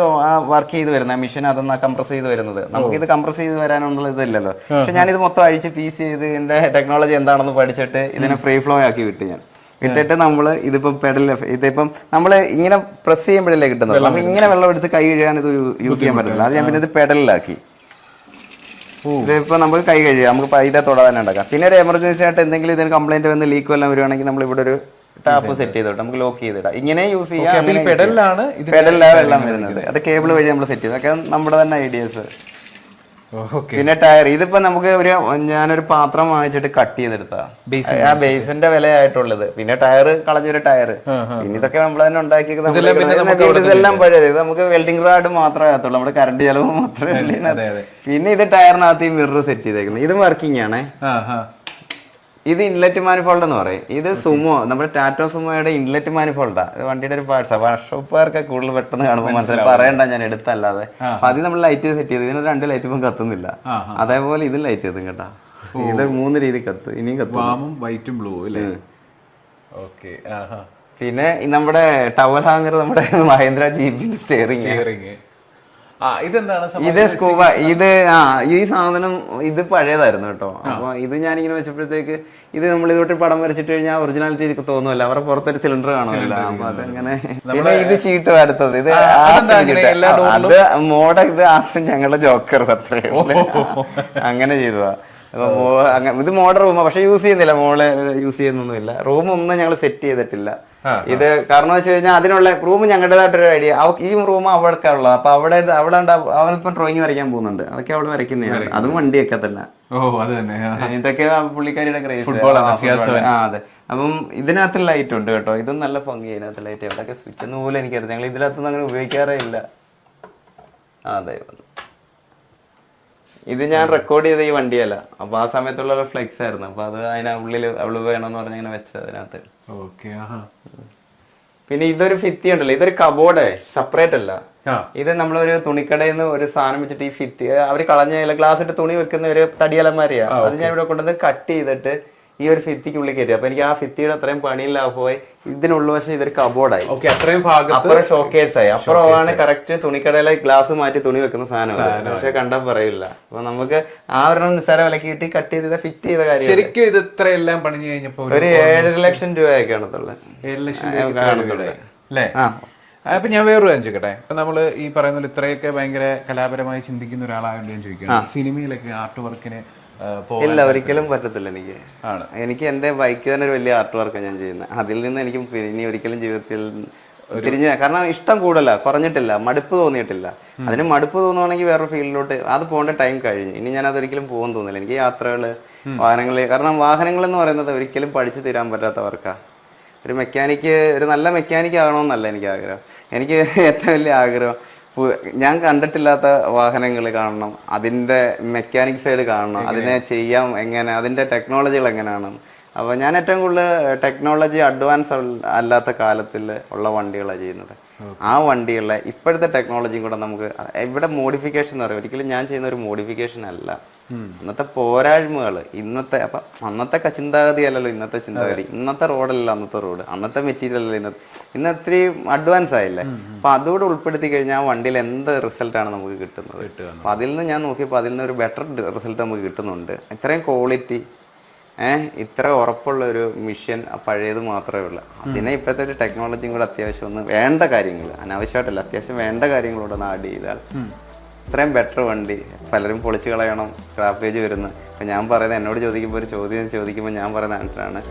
വർക്ക് ചെയ്ത് വരുന്ന. മിഷൻ അതൊന്ന് കംപ്രസ് ചെയ്ത് വരുന്നത്. നമുക്ക് ഇത് കംപ്രസ് ചെയ്ത് വരാനുള്ള ഇതില്ലല്ലോ. പക്ഷെ ഞാൻ ഇത് മൊത്തം അഴിച്ച് പീസ് ചെയ്ത് ഇതിന്റെ ടെക്നോളജി എന്താണെന്ന് പഠിച്ചിട്ട് ഇതിനെ ഫ്രീ ഫ്ലോ ആക്കി വിട്ടു ഞാൻ. ഇട്ടിട്ട് നമ്മൾ ഇതിപ്പോ പെഡൽ ഇതിപ്പം നമ്മൾ ഇങ്ങനെ പ്രസ് ചെയ്യുമ്പോഴല്ലേ കിട്ടുന്നത്? നമുക്ക് ഇങ്ങനെ വെള്ളം എടുത്ത് കൈ കഴുകാൻ ഇത് യൂസ് ചെയ്യാൻ പറ്റില്ല അത് ഞാൻ പിന്നെ ഇത് പെഡലിലാക്കി ഇതിപ്പോ നമുക്ക് കൈ കഴുകാം. നമുക്ക് ഇതെ തൊടാതന്നെ ഉണ്ടാക്കാം. പിന്നെ ഒരു എമർജൻസി ആയിട്ട് എന്തെങ്കിലും ഇതിന് കംപ്ലൈന്റ് വന്ന് ലീക്ക് വല്ലതും വരുവാണെങ്കിൽ നമ്മൾ ഇവിടെ ഒരു ടാപ്പ് സെറ്റ് ചെയ്തോട്ടെ. നമുക്ക് ലോക്ക് ചെയ്തിടാം ഇങ്ങനെ യൂസ് ചെയ്യാം പെഡലിലാണ് പെഡലിലാണ് വെള്ളം വരുന്നത്. അത് കേബിൾ വഴി നമ്മൾ സെറ്റ് ചെയ്തു. അതൊക്കെ നമ്മുടെ തന്നെ ഐഡിയാസ് പിന്നെ ടയർ. ഇതിപ്പോ നമുക്ക് ഒരു ഞാനൊരു പാത്രം വാങ്ങിച്ചിട്ട് കട്ട് ചെയ്തെടുത്താ. ആ ബേസിന്റെ വിലയായിട്ടുള്ളത്. പിന്നെ ടയർ കളഞ്ഞൊരു ടയർ. പിന്നെ ഇതൊക്കെ നമ്മൾ തന്നെ ഉണ്ടാക്കിയത് ഇതെല്ലാം പഴയത്. ഇത് നമുക്ക് വെൽഡിംഗ് റാഡ് മാത്രമേ ആകത്തുള്ളൂ. നമ്മുടെ കറണ്ട് ചെലവ് മാത്രമേ. പിന്നെ ഇത് ടയറിനകത്ത് ഈ മിറർ സെറ്റ് ചെയ്തേക്കുന്നത്. ഇത് വർക്കിംഗ് ആണേ. ഇത് ഇൻലെറ്റ് മാനിഫോൾഡ് എന്ന് പറയും. ഇത് സുമോ നമ്മുടെ ടാറ്റോ സുമോയുടെ ഇൻലെറ്റ് മാനിഫോൾഡാ ഇത് വണ്ടിയുടെ ഒരു പാർട്സാ വർഷോപ്പുകാർക്ക് കൂടുതൽ പെട്ടെന്ന് കാണുമ്പോൾ മനസ്സിലായി പറയണ്ട ഞാൻ എടുത്തല്ലാതെ. അപ്പൊ അത് നമ്മൾ ലൈറ്റ് സെറ്റ് ചെയ്ത്. ഇതിന് രണ്ട് ലൈറ്റ് ഇപ്പം കത്തുന്നില്ല. അതേപോലെ ഇത് ലൈറ്റ് ചെയ്തും കേട്ടാ. ഇത് മൂന്ന് രീതി കത്ത്. ഇനിയും കത്തും. വൈറ്റും ബ്ലൂ അല്ലേ? ഓക്കെ പിന്നെ നമ്മുടെ ടവൽ ഹാങ്ങർ നമ്മുടെ മഹേന്ദ്ര ജീപ്പിന്റെ സ്റ്റിയറിംഗ് സ്റ്റിയറിംഗ് ഇതെന്താണ്? ഇത് സ്കൂബ ഇത് ആ ഈ സാധനം ഇത് പഴയതായിരുന്നു കേട്ടോ. അപ്പൊ ഇത് ഇങ്ങനെ വെച്ചപ്പോഴത്തേക്ക് ഇത് നമ്മൾ ഇതോട്ട് പടം വരച്ചിട്ട് കഴിഞ്ഞാൽ ഒറിജിനാലിറ്റി ഇതൊക്കെ തോന്നുമല്ല അവരുടെ പുറത്തൊരു സിലിണ്ടർ കാണുമല്ലോ. അപ്പൊ അതങ്ങനെ. പിന്നെ ഇത് ചീട്ട് വരത്തത്. ഇത് അത് മോഡ ഇത് ആസിൻ ഞങ്ങളുടെ ജോക്കർ അത്രേ അങ്ങനെ ചെയ്തതാ. അപ്പൊ ഇത് മോഡ റൂമാ പക്ഷെ യൂസ് ചെയ്യുന്നില്ല. മോളെ യൂസ് ചെയ്യുന്നൊന്നുമില്ല. റൂം ഒന്നും ഞങ്ങൾ സെറ്റ് ചെയ്തിട്ടില്ല. ഇത് കാരണം വെച്ച് കഴിഞ്ഞാൽ അതിനുള്ള റൂം ഞങ്ങളുടേതായിട്ടൊരു ഐഡിയ ഈ റൂം അവിടേക്ക് ഉള്ളത് അപ്പൊ അവിടെ അവിടെ അവളിപ്പം ഡ്രോയിങ് വരയ്ക്കാൻ പോകുന്നുണ്ട്. അതൊക്കെ അവൾ വരയ്ക്കുന്നതാണ്. അതും വണ്ടിയൊക്കെ തന്നെ. ഇതൊക്കെ പുള്ളിക്കാരിയുടെ ക്രേസ്. ആ അതെ. അപ്പം ഇതിനകത്ത് ലൈറ്റ് ഉണ്ട് കേട്ടോ. ഇതും നല്ല ഭംഗി ഇതിനകത്ത് ലൈറ്റ് എവിടെയൊക്കെ സ്വിച്ച് ഒന്നും പോലും എനിക്കറിയാം ഞങ്ങൾ ഇതിനകത്തൊന്നും അങ്ങനെ ഉപയോഗിക്കാറേ ഇല്ല. അതെ. ഇത് ഞാൻ റെക്കോർഡ് ചെയ്ത ഈ വണ്ടിയല്ല. അപ്പൊ ആ സമയത്തുള്ള ഫ്ലെക്സ് ആയിരുന്നു. അപ്പൊ അത് അതിനുള്ളിൽ അവൾ വേണമെന്ന് പറഞ്ഞ് ഇങ്ങനെ വെച്ചത് അതിനകത്ത്. പിന്നെ ഇതൊരു ഫിത്തി ഉണ്ടല്ലോ ഇതൊരു കബോർഡ് സെപ്പറേറ്റ് അല്ല. ഇത് നമ്മളൊരു തുണിക്കടയിൽ നിന്ന് ഒരു സാധനം വെച്ചിട്ട് ഈ ഫിത്തി അവർ കളഞ്ഞ ഗ്ലാസ് ഇട്ട് തുണി വെക്കുന്ന ഒരു തടിയലന്മാരെയാ അത് ഞാൻ ഇവിടെ കൊണ്ടുവന്ന് കട്ട് ചെയ്തിട്ട് ഈ ഒരു ഫിത്തിക്കുള്ളിൽ കയറ്റി അപ്പൊ എനിക്ക് ആ ഫിത്തിയുടെ അത്രയും പണിയില്ല പോയി. ഇതിനുള്ള വശം ഇതൊരു കബോർഡായി ഓക്കെ അത്രയും ഭാഗം അപ്പുറം ഷോക്കേഴ്സ് ആയി. അപ്പുറമാണ് കറക്റ്റ് തുണിക്കടയിലെ ഗ്ലാസ് മാറ്റി തുണി വെക്കുന്ന സാധനം പക്ഷെ കണ്ടാൽ പറയില്ല അപ്പൊ നമുക്ക് ആ ഒരെണ്ണം നിസ്സാര വിലക്ക് കിട്ടി കട്ട് ചെയ്ത് ഫിറ്റ് ചെയ്ത കാര്യം ശരിക്കും ഇത് ഇത്രയെല്ലാം പണിഞ്ഞു കഴിഞ്ഞപ്പോ ഒരു ഒരു ഏഴര ലക്ഷം രൂപയൊക്കെ ആണത്തുള്ളത് ഏഴ് ലക്ഷം രൂപ. അല്ലേ? അപ്പൊ ഞാൻ വേറൊരു കാര്യം ചോദിക്കട്ടെ. ഇപ്പൊ നമ്മൾ ഈ പറയുന്ന ഇത്രയൊക്കെ ഭയങ്കര കലാപരമായി ചിന്തിക്കുന്ന ഒരാളായതുകൊണ്ട് ഞാൻ ചോദിക്കുന്നത് സിനിമയിലൊക്കെ ആർട്ട് വർക്കിന് ഇല്ല ഒരിക്കലും പറ്റത്തില്ല എനിക്ക്. എനിക്ക് എന്റെ ബൈക്ക് തന്നെ ഒരു വലിയ ആർട്ട് വർക്കാണ് ഞാൻ ചെയ്യുന്നത് അതിൽ നിന്ന് എനിക്ക് ഇനി ഒരിക്കലും ജീവിതത്തിൽ തിരിഞ്ഞ കാരണം ഇഷ്ടം കൂടല കുറഞ്ഞിട്ടില്ല. മടുപ്പ് തോന്നിയിട്ടില്ല. അതിന് മടുപ്പ് തോന്നുവാണെങ്കിൽ വേറെ ഫീൽഡിലോട്ട് അത് പോകേണ്ട ടൈം കഴിഞ്ഞു. ഇനി ഞാൻ അതൊരിക്കലും പോകാൻ തോന്നില്ല. എനിക്ക് യാത്രകൾ വാഹനങ്ങൾ കാരണം വാഹനങ്ങൾ എന്ന് പറയുന്നത് ഒരിക്കലും പഠിച്ചു തീരാൻ പറ്റാത്തവർക്കാ. ഒരു മെക്കാനിക്ക് ഒരു നല്ല മെക്കാനിക്ക് ആകണമെന്നല്ല എനിക്ക് ആഗ്രഹം. എനിക്ക് ഏറ്റവും വലിയ ആഗ്രഹം ഞാൻ കണ്ടിട്ടില്ലാത്ത വാഹനങ്ങൾ കാണണം അതിന്റെ മെക്കാനിക് സൈഡ് കാണണം അതിനെ ചെയ്യാം എങ്ങനെ അതിന്റെ ടെക്നോളജികൾ എങ്ങനെയാണ്? അപ്പോൾ ഞാൻ ഏറ്റവും കൂടുതൽ ടെക്നോളജി അഡ്വാൻസ് അല്ലാത്ത കാലത്തിൽ ഉള്ള വണ്ടികളാണ് ചെയ്യുന്നത്. ആ വണ്ടികളെ ഇപ്പോഴത്തെ ടെക്നോളജിയും കൂടെ നമുക്ക് ഇവിടെ മോഡിഫിക്കേഷൻ എന്ന് പറയും? ഒരിക്കലും ഞാൻ ചെയ്യുന്ന ഒരു മോഡിഫിക്കേഷൻ അല്ല. ഇന്നത്തെ പോരായ്മകൾ ഇന്നത്തെ അപ്പൊ അന്നത്തെ ചിന്താഗതി അല്ലല്ലോ ഇന്നത്തെ ചിന്താഗതി. ഇന്നത്തെ റോഡല്ല അന്നത്തെ റോഡ്. അന്നത്തെ മെറ്റീരിയൽ അല്ല ഇന്നത്തെ. ഇന്ന് ഇത്തിരി അഡ്വാൻസ് ആയില്ലേ? അപ്പൊ അതുകൂടെ ഉൾപ്പെടുത്തി കഴിഞ്ഞാൽ ആ വണ്ടിയിൽ എന്ത് റിസൾട്ട് ആണ് നമുക്ക് കിട്ടുന്നത്? അപ്പൊ അതിൽ നിന്ന് ഞാൻ നോക്കിയപ്പോൾ അതിൽ നിന്ന് ഒരു ബെറ്റർ റിസൾട്ട് നമുക്ക് കിട്ടുന്നുണ്ട്. ഇത്രയും ക്വാളിറ്റി ഏഹ് ഇത്ര ഉറപ്പുള്ള ഒരു മിഷൻ പഴയത് മാത്രമേ ഉള്ളൂ. അതിനെ ഇപ്പോഴത്തെ ഒരു ടെക്നോളജിയും കൂടെ അത്യാവശ്യം ഒന്ന് വേണ്ട കാര്യങ്ങൾ അനാവശ്യമായിട്ടല്ല അത്യാവശ്യം വേണ്ട കാര്യങ്ങളോട് ഒന്ന് ആഡ് ചെയ്താൽ ഇത്രയും ബെറ്റർ വണ്ടി. പലരും പൊളിച്ചു കളയണം. സ്ക്രാപ്പേജ് വരുന്നു. അപ്പം ഞാൻ പറയുന്നത് എന്നോട് ചോദിക്കുമ്പോൾ ഒരു ചോദ്യം ചോദിക്കുമ്പോൾ ഞാൻ പറയുന്ന ആൻസറാണ്